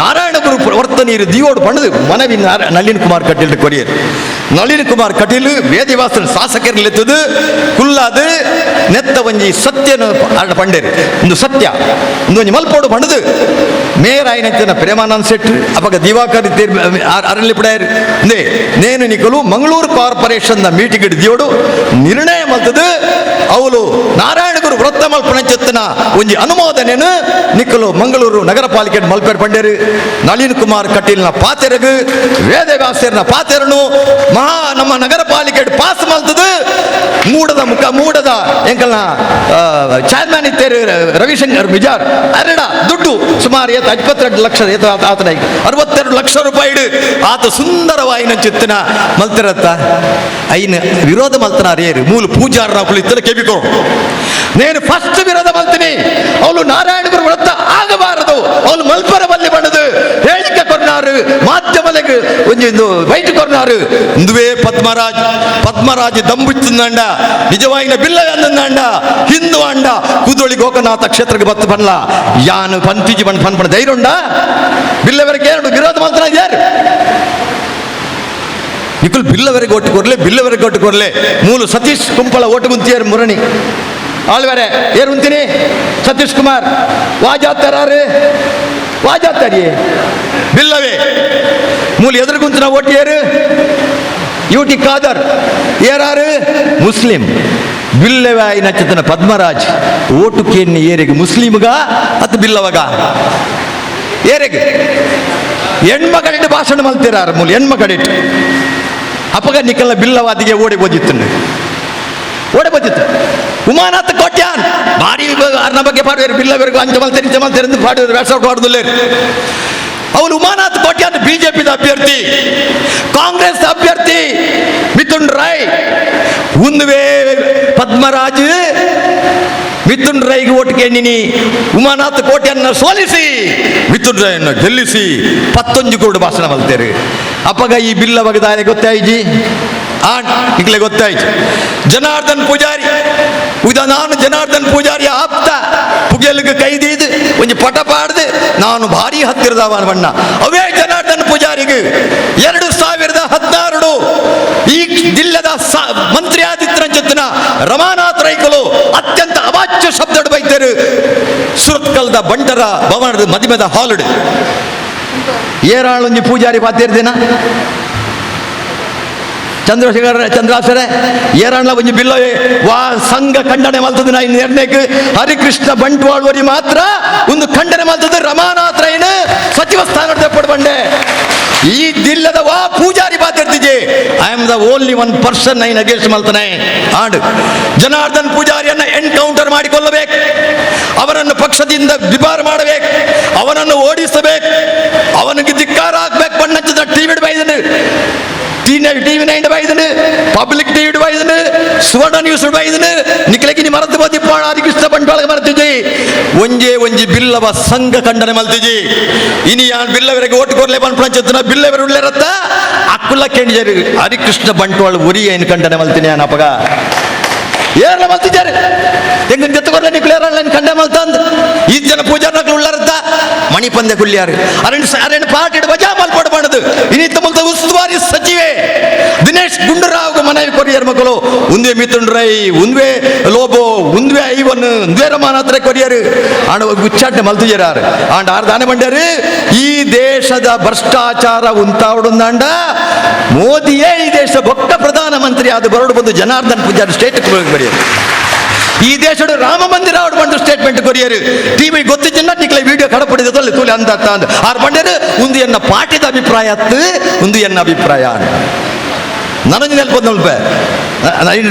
ನಾರಾಯಣ ಗುರು ವರ್ತ ಇರು ದಿಯೋಡು ಪಣದು ಮನವಿ ನಳಿನ್ ಕುಮಾರ್ ಕಟೀಲ್ ಕೊರಿಯರ್ ನಳಿನ್ ಕುಮಾರ್ ಕಟೀಲ್ ವೇದಿವಾಸನ ಶಾಸಕರಲ್ಲಿ ಕುಲ್ಲಾದು ನೆತ್ತ ಒಂಜಿ ಸತ್ಯನ ಪಂಡೇರು. ಒಂದು ಸತ್ಯ, ಒಂದು ಮಲ್ಪೋಡು ಪಣದು ಮೇಯರ್ ಆಯ್ನಂಚಿನ ಪ್ರೇಮಾನಂದ್ ಶೆಟ್ಟಿ ಅಪಗ ದಿವಾಕರ್ ಅರಳಿ ಪುಡಾಯರು ನೇ, ನೇನು ನಿಕಲು ಮಂಗಳೂರು ಕಾರ್ಪೊರೇಷನ್ ದ ಮೀಟಿಂಗ್ ಹಿಡಿದಿಯೋಡು ನಿರ್ಣಯ ಮಲ್ತದು ಅವಳು ನಾರಾಯಣ ಗುರು ವೃತ್ತ ಮಲ್ಪನ ಚೆತ್ತನ ಒಂಜಿ ಅನುಮೋದನೆನು ನಿಕಲು ಮಂಗಳೂರು ನಗರ ಪಾಲಿಕೆ ಮಲ್ಪೇರ್ ಪಂಡೇರು ನಳಿನ್ ಕುಮಾರ್ ಕಟೀಲ್ನ ಪಾತೆರಗು ವೇದವ್ಯಾಸರ್ನ ಪಾತೆರನು ಮಹಾ ನಮ್ಮ ನಗರ ಪಾಲಿಕೆ ಪಾಸ್ ಮಲ್ತದು ಮೂಡದ ಮುಖ, ಮೂಡದ ಎಂಕಲ್ನ ಚೇರ್ಮನ್ ಇತ್ತೇರು ರವಿಶಂಕರ್ ಮಿಜಾರ್, ಅರಡ ದುಡ್ಡು ಸುಮಾರು ಏತ ಇಪ್ಪತ್ತೆರಡು ಲಕ್ಷ ಏತ ಆತನ ಅರವತ್ತೆರಡು ಲಕ್ಷ ರೂಪಾಯಿ ಆತ ಸುಂದರವಾಯಿನ ಚಿತ್ತನ ಮಲ್ತಿರತ್ತ ಐನ ವಿರೋಧ ಮಲ್ತನ ಅರಿಯರು ಮೂಲ ಪೂಜಾರ ನಾವು ಇತ್ತಲ ಕೆಬಿಕೋ నేను ఫస్ట్ విరోధ మంత్రిని ಅವಳು ನಾರಾಯಣ ಗುರು ವ್ರತ ಆಗಬಾರದು ಅವಳು ಮಲ್ಪರ ಬಲ್ಲಿ ಬಣ್ಣದು ಹೇಳಿಕೆ ಕೊರ್ನಾರು మాధ్యమలకు బయట కొన్నారు నువ్వే పద్మరాజ్ ಪದ್ಮರಾಜ್ ಪದ್ಮರಾಜ್ నిజమైన బిల్ల అందందండ హిందూ అండ కుదొళి గోకనాథ క్షేత్రಕ್ಕೆ ಬತ್ತು ಪನ್ಲ ಯಾನು ಪಂತಿಜಿ ಬಣ್ಣ ಪನ್ ಪಣ ಧೈರ್ಯ ಉಂಡ ಬಿಲ್ಲವರಿಗೆ ಏನು ವಿರೋಧ ಮಾಡ್ತಾನೆ ಇದ್ದಾರೆ ಇಕ್ಕಲು ಬಿಲ್ಲವರಿಗೆ ಒಟ್ಟು ಕೊರಲೆ ಬಿಲ್ಲವರಿಗೆ ಒಟ್ಟು ಕೊರಲೆ ಮೂಲು ಸತೀಶ್ ಕುಂಪಳ ಓಟು ಮುಂತಿಯಾರು ಮುರಣಿ. ಆಳ್ವರೆ ಏರು ಉಂತಿನಿ? ಸತೀಶ್ ಕುಮಾರ್ ವಾಜಾತ್ತಾರು ವಾಜಾತಾರಿ. ಬಿಲ್ಲವೇ? ಮೂಲು ಎದುರು ಕುಂತಿನ ಓಟ್ ಏರು? ಯೂಟಿ ಖಾದರ್ ಏರಾರು ಮುಸ್ಲಿಂ. ಬಿಲ್ಲವಾಯಿ ನಚ್ಚತನ ಪದ್ಮರಾಜ್ ಓಟು ಕೇನ್ನಿ ಏರಿಗೆ ಮುಸ್ಲಿಮ್ಗ ಅಥವಾ ಬಿಲ್ಲವಗ? ಏರಿಗೆ? ಹೆಣ್ಮಗಳಿಟ್ಟು ಭಾಷಣ ಮಲ್ತಿರಾರ ಮೂಲ ಹೆಣ್ಮಗಳಿಟ್ಟು ಅಪಗ ನಿಕ್ಕಲ್ಲ ಬಿಲ್ಲವಾದಿಗೆ ಓಡಿ ಬೋದಿತ್ತು ಓಡಿ ಬೋದಿತ್ತು ಉಮಾನಾಥ ಕೋಟ್ಯಾನ್ ಭಾರಿ ಅರ್ನ ಬಗ್ಗೆ ಪಾಡುವರು ಬಿಲ್ಲವರೆಗೂ ಅಂಚ ಮಲ್ತೇರಿ ಇಂಚ ಮಲ್ತೇರಿ ಎಂದು ಪಾಡುವರು ವ್ಯಾಟ್ಸಪ್ ಪಾಡುದಿಲ್ಲ ಅವನು ಉಮಾನಾಥ್ ಕೋಟ್ಯಾನ್ ಬಿಜೆಪಿದ ಅಭ್ಯರ್ಥಿ, ಕಾಂಗ್ರೆಸ್ ಅಭ್ಯರ್ಥಿ ಮಿಥುನ್ ರಾಯ್ ಉಂದುವೆ ಪದ್ಮರಾಜ್, ಮಿಥುನ್ ರೈಗೆ ಓಟಿಗೆ ಎಣ್ಣಿನಿ ಉಮಾನಾಥ್ ಕೋಟೆಯನ್ನು ಸೋಲಿಸಿ, ಮಿಥುನ್ ರೈಯನ್ನು ಗೆಲ್ಲಿಸಿ ಪತ್ತೊಂಜು ಕೋಟಿ ಭಾಷಣ ಮಲ್ತೇರು ಅಪ್ಪಗ ಈ ಬಿಲ್ಲ ಬಗದಾಯ ಗೊತ್ತಾಯ್ಜಿ ಆ, ಈಗಲೇ ಗೊತ್ತಾಯ್ತು ಜನಾರ್ದನ್ ಪೂಜಾರಿ, ಉದ ನಾನು ಜನಾರ್ದನ್ ಪೂಜಾರಿ ಆಪ್ತ. ಪುಗೆಲ್ಗೆ ಕೈದೀದು ಒಂಜಿ ಪಟ ಪಾಡ್ದು, ನಾನು ಭಾರಿ ಹತ್ತಿರದವ ಬಣ್ಣ. ಅವೇ ಜನಾರ್ದನ್ ಪೂಜಾರಿಗೆ ಎರಡು ಸಾವಿರದ ಹದಿನಾರು ಈ ಜಿಲ್ಲೆದ ಮಂತ್ರಿ ಆದಿತ್ರ ಜೊತ್ತಿನ ರಮಾನಾಥ್ ರೈಕಲು ಅತ್ಯಂತ ಅವಾಚ್ಯ ಶಬ್ದ ಬೈತರು. ಸುರತ್ಕಲ್ದ ಬಂಟರ ಭವನದ ಮದಿಮೆದ ಹಾಲುಡು. ಏರಾಳೊಂಜಿ ಪೂಜಾರಿ ಪಾತಿರ್ದಿನ ಚಂದ್ರಾಸರೆ ಏರಣ್ಣ ಒಂಜಿ ಬಿಲ್ಲ ವಾ ಸಂಘ ಖಂಡನೆ ಮಲ್ತದ ನಾ ಇನ್ನು ಎರಡನೇಕ್ ಹರಿಕೃಷ್ಣ ಬಂಟ್ವಾಳ್ವರಿ ಮಾತ್ರ ಒಂದು ಖಂಡನೆ ಮಲ್ತದ ರಮಾನಾಥ್ ರೈನ್ ಸಚಿವ ಸ್ಥಾನ ಪಡ್ಬಂಡೆ. ಬಂಡೆ ಈ ದಿಲ್ಲದ ವಾ Poojary ಪಾತಿರ್ತಿಜೆ I am the only one person nine against ಮಲ್ತಾನೆ ಆಡು. ಜನಾರ್ದನ್ ಪೂಜಾರಿಯನ್ನ ಎನ್ಕೌಂಟರ್ ಮಾಡಿಕೊಳ್ಳಬೇಕು. ಅವರನ್ನು ಪಕ್ಷದಿಂದ ಡಿಬಾರ್ ಮಾಡಬೇಕು. ಅವನನ್ನು ಓಡಿಸಬೇಕು. ಅವನಿಗೆ ಧಿಕ್ಕಾರ ಹಾಕ್ಬೇಕು ಬಣ್ಣದ ಟಿವಿ ಬೈದನು ಟಿವಿ ಟಿವಿ ನೈನ್ ಬೈದನು ಪಬ್ಲಿಕ್ ಟಿವಿ ಬೈದನು ಸುವರ್ಣ ನ್ಯೂಸ್ ಬೈದನು ನಿಕ್ಲೆಗೆ ನೀ ಮರತು ಬೋದಿ ಪಾಣ ಹರಿಕೃಷ್ಣ ಬಂಟ್ವಾಳ ಮರ್ತಿಜಿ ಒಂಜೇ ಒಂಜಿ ಬಿಲ್ಲವ ಸಂಘ ಖಂಡನೆ ಮಲ್ತಿಜಿ ಇನಿ ಯಾನ್ ಬಿಲ್ಲವರೆಗೆ ಓಟ್ ಕೊರ್ಲೆ ಬಂದ್ಪಂಚತ್ತಿನ ಬಿಲ್ಲವರ ಉಳ್ಳೆರತ್ತ ಅಕ್ಕುಲ್ಲ ಕೇಂದ್ರ ಹರಿಕೃಷ್ಣ ಬಂಟ್ವಾಳ ಉರಿ ಏನು ಖಂಡನೆ ಮಲ್ತೀನಿ ನಾನು ಅಪಗ ಏರ್ಲ ಮಲ್ತಿದ್ದಾರೆ ಹೆಂಗ ಜೊತೆಗೊರ್ಲೆ ನನ್ನ ಕಂಡೆ ಮಲ್ತಂದ್? ಈ ಜನ ಪೂಜಾರ್ನಕ್ಲು ಉಳ್ಳಾರದ್ದ? ಮಣಿ ಪಂದ್ಯ ಕುಳ್ಳಿಯಾರು ಅರಣ್ಯ ಅರಣ್ ಪಾರ್ಟಿ ವಜಾ ಮಲ್ಪಡ ಮಾಡದು ಇನ್ನಿತ್ತ ಮಲ್ತ ಉಸ್ತುವಾರಿ ಸಚಿವೆ. ದಿನೇಶ್ ಗುಂಡೂರಾವ್ ಮನವಿ ಕೊರಿಯರ್ ಮಕ್ಕಳು. ಉಂದ್ವೆ ಮಿತುಂಡ್ರೈ ಉಂದ್ವೆ ಲೋಬೋ, ಉಂದ್ವೆ ಐವನ್, ಉಂದ್ವೆ ರಮಾನಾಥ್ರೆ ಕೊರಿಯರ್. ಆಂಡ ಉಚ್ಚಾಟನೆ ಮಲ್ತಿಜರಾರು ಆಂಡ ಆರ್ ದಾನೆ ಮಂಡ್ಯಾರು? ಈ ದೇಶದ ಭ್ರಷ್ಟಾಚಾರ ಉಂತಾವಡುಂದಾಂಡ ಮೋದಿಯೇ ಈ ದೇಶ ಬೊಕ್ಕ ಪ್ರಧಾನಮಂತ್ರಿ ಆದ ಬರಡು ಬಂದು ಜನಾರ್ದನ್ ಪೂಜಾರಿ ಸ್ಟೇಟ್ ಬರೆಯೋರು ಈ ದೇಶದ ರಾಮ ಮಂದಿರ ಅವ್ರು ಬಂದು ಸ್ಟೇಟ್ಮೆಂಟ್ ಕೊರಿಯರು ಟಿವಿ ಗೊತ್ತಿದ್ದ ನಿಕ್ಲೆ ವಿಡಿಯೋ ಕಡಪಡಿದ ತೊಲೆ ತೂಲೆ ಅಂತ ಅಂತ ಅಂದ್ ಆರ್ ಬಂಡರು ಒಂದು ಎನ್ನ ಪಾಟಿದ ಅಭಿಪ್ರಾಯ ಅತ್ತು ಒಂದು ಎನ್ನ ಅಭಿಪ್ರಾಯ ನನಗೆ ನೆಲ್ಪೊಂದು ನಲ್ಪ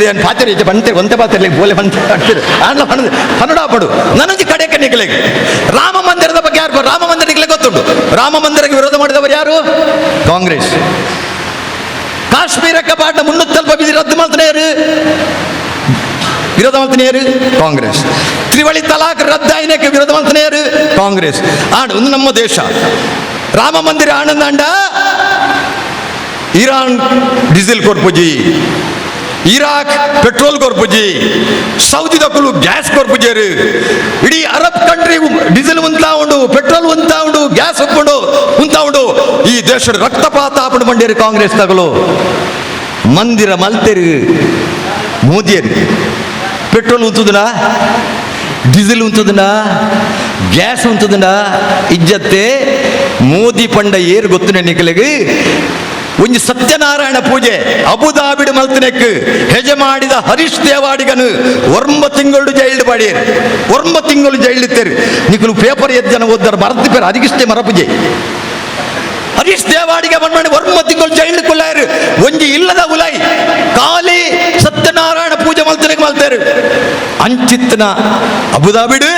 ಏನು ಪಾತ್ರೆ ಇತ್ತೆ ಬಂತೆ ಒಂತೆ ಪಾತ್ರೆ ಬೋಲೆ ಬಂತೆ ಅಡ್ತಿರು ಆಂಡ್ಲ ಪಣದು ಕನ್ನಡ ಪಡು ನನಗೆ ಕಡೆಗೆ ನಿಕ್ಲೆಗೆ ರಾಮ ಮಂದಿರದ ಬಗ್ಗೆ ಯಾರು ರಾಮ ಮಂದಿರ ನಿಕ್ಲೆ ಗೊತ್ತುಂಟು ರಾಮ ಮಂದಿರಕ್ಕೆ ವಿರೋಧ ಮಾಡಿದವರು ಯಾರು ಕಾಂಗ್ರೆಸ್ ಕಾಶ್ಮೀರ ಕಪಾಟ ಮುನ್ನೂತ್ತಲ್ಪ ವಿಧಿ ರದ್ದು ಮಾಡ್ತಾನೆ കോൺഗ്രസ് ಯಾರು? ಕಾಂಗ್ರೆಸ್. ತ್ರಿವಳಿ ರದ್ದಾಯನಕ್ಕೆ ವಿರೋಧ ആണ് ಯಾರು? ಕಾಂಗ್ರೆಸ್. ಆಡು, ಒಂದು ನಮ್ಮ ದೇಶ. ರಾಮ ಮಂದಿರ ಆನಂದಾಂಡ? ಇರಾನ್ ಡೀಸೆಲ್ ಕೊರ್ಪುಜಿ ಇರಾಕ್ ಪೆಟ್ರೋಲ್ ಕೊರ್ಪುಜಿ ಸೌದಿ ದಕ್ಕಲು ಗ್ಯಾಸ್ ಕೊರ್ಪುಜೇರು ಇಡೀ ಅರಬ್ ಕಂಟ್ರಿ ಡೀಸೆಲ್ ಉಂತಾ ಉಂಡು ಪೆಟ್ರೋಲ್ ಉಂತಾ ಉಂಡು ಗ್ಯಾಸ್ ಉಪ್ಪುಂಡು ಉಂತಾ ಉಂಡು ಈ ದೇಶದ ರಕ್ತಪಾತ ಆಪಣು ಬಂಡೇರು ಕಾಂಗ್ರೆಸ್ ತಗಲು? ಮಂದಿರ ಮಲ್ತೆರು. ಮೋದಿಯರು. ಪೆಟ್ರೋಲ್ ఉంచుదునా ಡೀಸೆಲ್ ಉಂತುದನಾ? ಗ್ಯಾಸ್ ಉಂತದನ? ಇಜ್ಜತ್ತೆ? ಮೋದಿ ಪಂಡ ಏರ್ ಗೊತ್ತು ನಿಕಲಿಗೆ? ಒಂಜಿ ಸತ್ಯನಾರಾಯಣ ಪೂಜೆ ಅಬುದಾಬಿಡ್ ಮಲ್ತನೆಕ್ ಹೆಜೆ ಮಾಡಿದ ಹರೀಶ್ ದೇವಾಡಿಗನು ಒರ್ಮ ತಿಂಗಳು ಜೈಲು ಬಾಡಿಯರು. ಒರ್ಮ ತಿಂಗಳು ಜೈಲ್ಡ್ ಇತ್ತೇರು ನಿಕಲು ಪೇಪರ್ ಎದ್ದು ಜನ ಓದ್ದಾರ ಮರತಿ ಪೇರ್ ಅದಕ್ಕಿಷ್ಟೇ ಮರ ಪೂಜೆ. ಹರೀಶ್ ದೇವಾಡಿಗೆ ಬಂದ್ಮಾಡಿ ಒರ್ಮ ತಿಂಗಳು ಜೈಲ್ಡ್ ಕೊಲ್ಲಾರು ಒಂಜಿ ಇಲ್ಲದ ಉಲೈ ಖಾಲಿ ಸತ್ಯನಾರಾಯಣ ಪೂಜೆ ಮಲ್ತನೆಕ್ ಮಲ್ತೇರು ಅಂಚಿತ್ತನ ಅಬುದಾಬಿಡು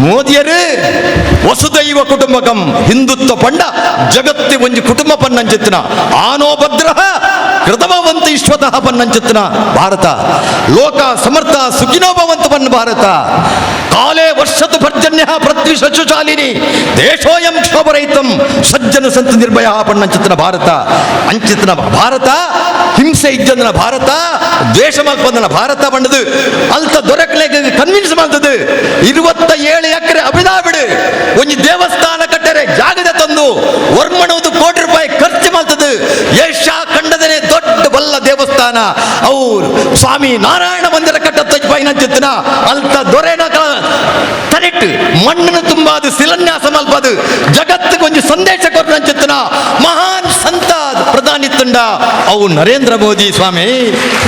ಮೋದಿಯರು ವಸುದೈವ ಕುಟುಂಬಕಂ ಹಿಂದುತ್ವ ಪಂಡ ಜಗತ್ತಿ ಒಂಜಿ ಕುಟುಂಬ ಪನ್ನಂಚಿತ್ತಿನ ಆನೋ ಭದ್ರ ಕೃತಮವಂತ ವಿಶ್ವತಃ ಪನ್ನಂಚಿತ್ತಿನ ಭಾರತ ಲೋಕ ಸಮರ್ಥ ಸುಖಿನೋ ಭವಂತ ಪನ್ನ ಭಾರತ ಕಾಲೇ ವರ್ಷತು ಪರ್ಜನ್ಯ ಪೃಥ್ವಿ ಶಶುಶಾಲಿನಿ ದೇಶೋಯಂ ಕ್ಷೋಭರಹಿತಂ ಸಜ್ಜನ ಸಂತ ನಿರ್ಭಯ ಪನ್ನಂಚಿತ್ತಿನ ಭಾರತ ಅಂಚಿತ್ತಿನ ಭಾರತ ಹಿಂಸೆ ಇಜ್ಜಂದನ ಭಾರತ ದ್ವೇಷ ಮಲ್ಪಂದನ ಭಾರತ ಬಂಡದು ಅಲ್ತ ದೊರಕಲೆಗೆ ಕನ್ವಿನ್ಸ್ ಮಾಡ್ತದೆ ಇರುವತ್ತ ಏಳು ಎಕರೆ ಅಭಿದಾಬಿಡು ಒಂಜಿ ದೇವಸ್ಥಾನ ಕಟ್ಟರೆ ಜಾಗದ ತಂದು ವರ್ಮಣವುದು ಕೋಟಿ ರೂಪಾಯಿ ಖರ್ಚು ಮಾಡ್ತದೆ. ಏಷ್ಯಾ ಖಂಡದನೇ ದೊಡ್ಡ ಬಲ್ಲ ದೇವಸ್ಥಾನ. ಅವ್ರು ಸ್ವಾಮಿ ನಾರಾಯಣ ಮಂದಿರ ಪೈನಂಚಿತ್ತಿನ ಅಲ್ತ ದೊರೆನ ತನಿಟ್ಟು ಮಣ್ಣನ್ನು ತುಂಬಾದು ಶಿಲಾನ್ಯಾಸ ಮಲ್ಪದು ಜಗತ್ತಿಗೆ ಒಂದು ಸಂದೇಶ ಕೊಟ್ಟಂಚಿತ್ತಿನ ಮಹಾನ್ ಸಂತ ಪ್ರಧಾನಿ ತಂಡ. ಅವು ನರೇಂದ್ರ ಮೋದಿ ಸ್ವಾಮಿ.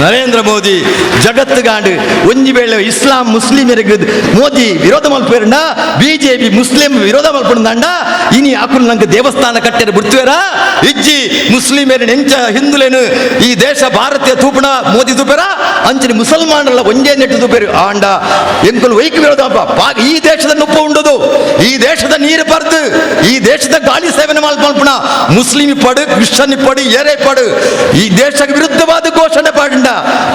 ನರೇಂದ್ರ ಮೋದಿ ಜಗತ್ತುಗಾಂಡು ಒಂಜಿ ವೇಳೆ ಇಸ್ಲಾಂ ಮುಸ್ಲಿಮರಿಗೆ ಮೋದಿ ವಿರೋಧ ಮಲ್ಪೇರಂಡ ಬಿಜೆಪಿ ಮುಸ್ಲಿಂ ವಿರೋಧ ಮಲ್ಪಂಡ ಇನಿ ಆಕುಲ್ ನಂಗೆ ದೇವಸ್ಥಾನ ಕಟ್ಟೆರ ಬಿಡ್ತೀರಾ ಇಜ್ಜಿ ಮುಸ್ಲಿಮರ ನೆಂಚ ಹಿಂದುಲೇನು ಈ ದೇಶ ಭಾರತೀಯ ತೂಪಣ ಮೋದಿ ತೂಪೇರ ಅಂಚಿನ ಮುಸಲ್ಮಾನರಲ್ಲ ಒಂದೇ ನೆಟ್ಟು ತೂಪೇರು ಆಂಡ, ಎಂಕುಲು ವೈಕ್ ವಿರೋಧ ಈ ದೇಶದ ನುಪ್ಪ ಉಂಡದು. ಈ ದೇಶದ ನೀರು ಬರ್ದು ಈ ದೇಶದ ಗಾಳಿ ಸೇವನೆ ಮಲ್ಪಣ. Muslim ಪಡು Christian ಪಡು, ಏರೇ ಪಡು. ಈ ದೇಶಕ್ಕೆ ವಿರುದ್ಧವಾದ ಘೋಷಣೆ ಪಾಡಂಡ.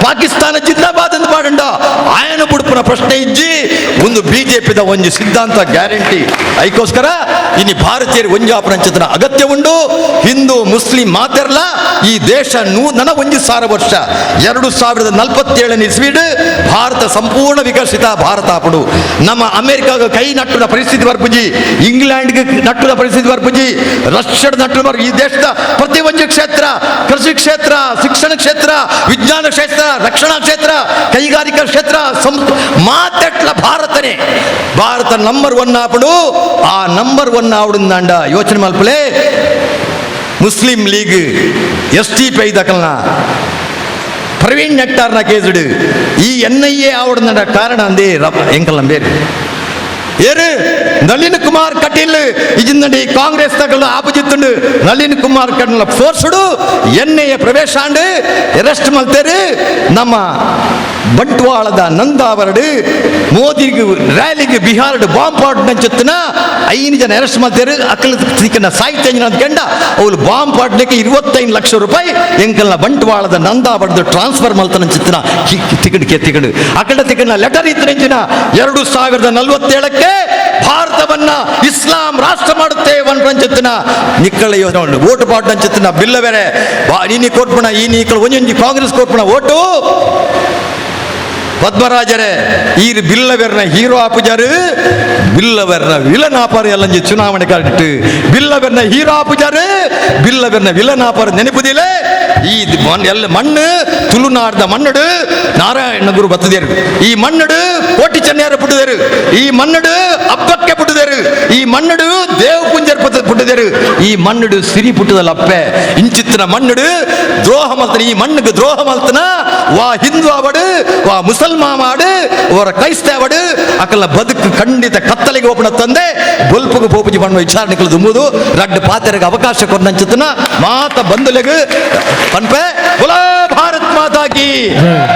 ಪಾಕಿಸ್ತಾನ ಜಿಂದಾಬಾದ್ ಅಂತ ಪಾಡಂಡ. ಆಯನ ಬುಡುಪುನ ಪ್ರಶ್ನೆ ಇಜ್ಜಿ, ಒಂದು ಬಿಜೆಪಿದ ಒಂದು ಸಿದ್ಧಾಂತ ಗ್ಯಾರಂಟಿ. ಅದಕ್ಕೋಸ್ಕರ ಇನಿ ಭಾರತೀಯರು ಒಂಜಾಪರಂಚತನ ಅಗತ್ಯ ಉಂಡು. ಹಿಂದೂ, ಮುಸ್ಲಿಂ ಮಾತಿರಲ್ಲ ಈ ದೇಶ ನೂತನ ಒಂದು ಸಾವಿರ ವರ್ಷ, ಎರಡು ಸಾವಿರದ ನಲ್ವತ್ತೇಳನೇ ಇಸ್ವೀಡ್ ಭಾರತ ಸಂಪೂರ್ಣ ವಿಕಸಿತ ಭಾರತ ಆಪುಡು ನಮ್ಮ ಅಮೆರಿಕಾಗ ಕೈ ನಟ್ಟುನ ಪರಿಸ್ಥಿತಿ ಬರ್ಪುಜಿ ಇಂಗ್ಲೆಂಡ್ಗೆ ನಟ್ಟುನ ಪರಿಸ್ಥಿತಿ ಬರ್ಪುಜಿ ರಷ್ಯಾದ ನಟ್ಟು ಬರ್ ಈ ದೇಶದ ಪ್ರತಿ ಒಂದು ಕ್ಷೇತ್ರ, ಕೃಷಿ ಕ್ಷೇತ್ರ, ಶಿಕ್ಷಣ ಕ್ಷೇತ್ರ, ವಿಜ್ಞಾನ ಕ್ಷೇತ್ರ, ರಕ್ಷಣಾ ಕ್ಷೇತ್ರ, ಕೈಗಾರಿಕಾ ಕ್ಷೇತ್ರ ಮಾತೆಟ್ಲ ಭಾರತನೇ. ಭಾರತ ನಂಬರ್ ಒನ್ ಆಪಡು ಆ ನಂಬರ್ ಒನ್ ಆವಡಿಂದ ಯೋಚನೆ ಮಲ್ಪಲೆ Muslim League, S T PI ದಕಲ್ನ Praveen ನೆಟ್ಟಾರ್ನ ಕೇಸುಡು ಈ ಎನ್ ಐ ಎ ಆವಡನ ಕಾರಣ ಅಂದೇ ಎಂಕಲ್ ಬೇರೆ ಏರು, ನಳಿನ್ ಕುಮಾರ್ ಕಟೀಲ್ ಇಜಿಂದಂಡಿ ಕಾಂಗ್ರೆಸ್ ತಗಲು ಆಪಜಿತ್ತುಂಡು ನಳಿನ್ ಕುಮಾರ್ ಕಟೀಲ್ ಫೋರ್ಸ್ಡು ಎನ್ಐಎ ಪ್ರವೇಶ ಅಂಡು ಅರೆಸ್ಟ್ ಮಲ್ತೇರು ನಮ್ಮ ಬಂಟ್ವಾಳದ ನಂದಾವರಡು, ಮೋದಿಗೆ ರ್ಯಾಲಿಗೆ ಬಿಹಾರದ ಬಾಂಬ್ ಪಾಟ್ ನಂಚುತ್ತಿನ ಐದು ಜನ ಅರೆಸ್ಟ್ ಮಾಡ್ತಾರೆ ಅಕ್ಕಲ ತಿಕ್ಕನ ಸಾಹಿತ್ಯ ಅಂದ್ಕೊಂಡ ಅವ್ರು ಬಾಂಬ್ ಪಾಟ್ಲಿಕ್ಕೆ ಇರುವತ್ತೈದು ಲಕ್ಷ ರೂಪಾಯಿ ಎಂಕಲ್ನ ಬಂಟ್ವಾಳದ ನಂದಾವರದ ಟ್ರಾನ್ಸ್ಫರ್ ಮಲ್ತನ ಚಿತ್ತಿನ ತಿಕಡ್ ಕೆತ್ತಿಕಡು ಅಕಡ ತಿಕ್ಕನ ಲೆಟರ್ ಇತ್ತಿನ ಎರಡು ಸಾವಿರದ ನಲವತ್ತೇಳಕ್ಕೆ ಭಾರತವನ್ನ ಇಸ್ಲಾಂ ರಾಷ್ಟ್ರ ಮಾಡುತ್ತೇವೆ ಅನ್ಪಂಚತ್ತಿನ ನಿಕ್ಕಳ ಯೋಜನೆ ಓಟು ಪಾಟ್ ಅಂಚಿತ್ತಿನ ಬಿಲ್ಲ ಬೇರೆ ನೀನಿ ಕೋರ್ಪಣ ಈ ನೀಕಳು ಒಂದೊಂದು ಕಾಂಗ್ರೆಸ್ ಕೋರ್ಪಣ ಓಟು. ಪದ್ಮರಾಜರೇ ಈ ಬಿಲ್ಲವೆರ್ನ ಹೀರೋ ಆಪುಜಾರು ಬಿಲ್ಲವೆರ್ನ ವಿಲನ್ ಆಪಾರ ಎಲ್ಲಂಜಿ ಚುನಾವಣೆ ಕಾಡಿಟ್ಟು ಬಿಲ್ಲವೆರ್ನ ಹೀರೋ ಆಪುಜಾರು ಬಿಲ್ಲವೆರ್ನ ವಿಲನ್ ಆಪಾರ ನೆನಪುದಿಲ್ಲ ಈ ಮಣ್- ಎಲ್ಲ ಮಣ್ಣು ತುಳುನಾಡ್ದ ಮಣ್ಣಡು ನಾರಾಯಣ ಗುರು ಬತ್ತದೇರು ಈ ಮಣ್ಣಡು ಕೋಟಿ ಚೆನ್ನೆಯರ ಪುಟ್ಟದೇರು ಈ ಮಣ್ಣಡು ಹಬ್ಬಕ್ಕೆ ಪುಟ್ಟದೇರು ಈ ಮಣ್ಣಡು ದೇವ ಪುಂಜರ್ ಪುಟ್ಟದೇರು ಈ ಮಣ್ಣಡು ಸಿರಿ ಪುಟ್ಟದಲ್ಲ ಅಪ್ಪೆ ಇಂಚಿತ್ತಿನ ಮಣ್ಣಡು ದ್ರೋಹ ಮಲ್ತನ ಈ ಮಣ್ಣಿಗೆ ದ್ರೋಹ ಮಲ್ತನ ವಾ ಹಿಂದೂ ಅವಡು ವಾ ಮುಸಲ್ಮಾನ ಮಾಡು, ಅವರ ಕ್ರೈಸ್ತವಡು ಅಕಲ ಬದುಕು ಖಂಡಿತ ಕತ್ತಲಿಗೆ ಓಪಣ ತಂದೆ. ಬೊಲ್ಪುಗು ಪೋಪುಜಿ ಬಣ್ಣ ವಿಚಾರಣೆಗಳು ದುಂಬುದು ರಡ್ಡು ಪಾತ್ರೆಗೆ ಅವಕಾಶ ಕೊಟ್ಟಂಚಿತ್ತನ ಮಾತ ಬಂಧುಲೆಗೆ ಪನ್ಪೆ ಕುಲ ಭಾರತ್ ಮಾತಾಕಿ.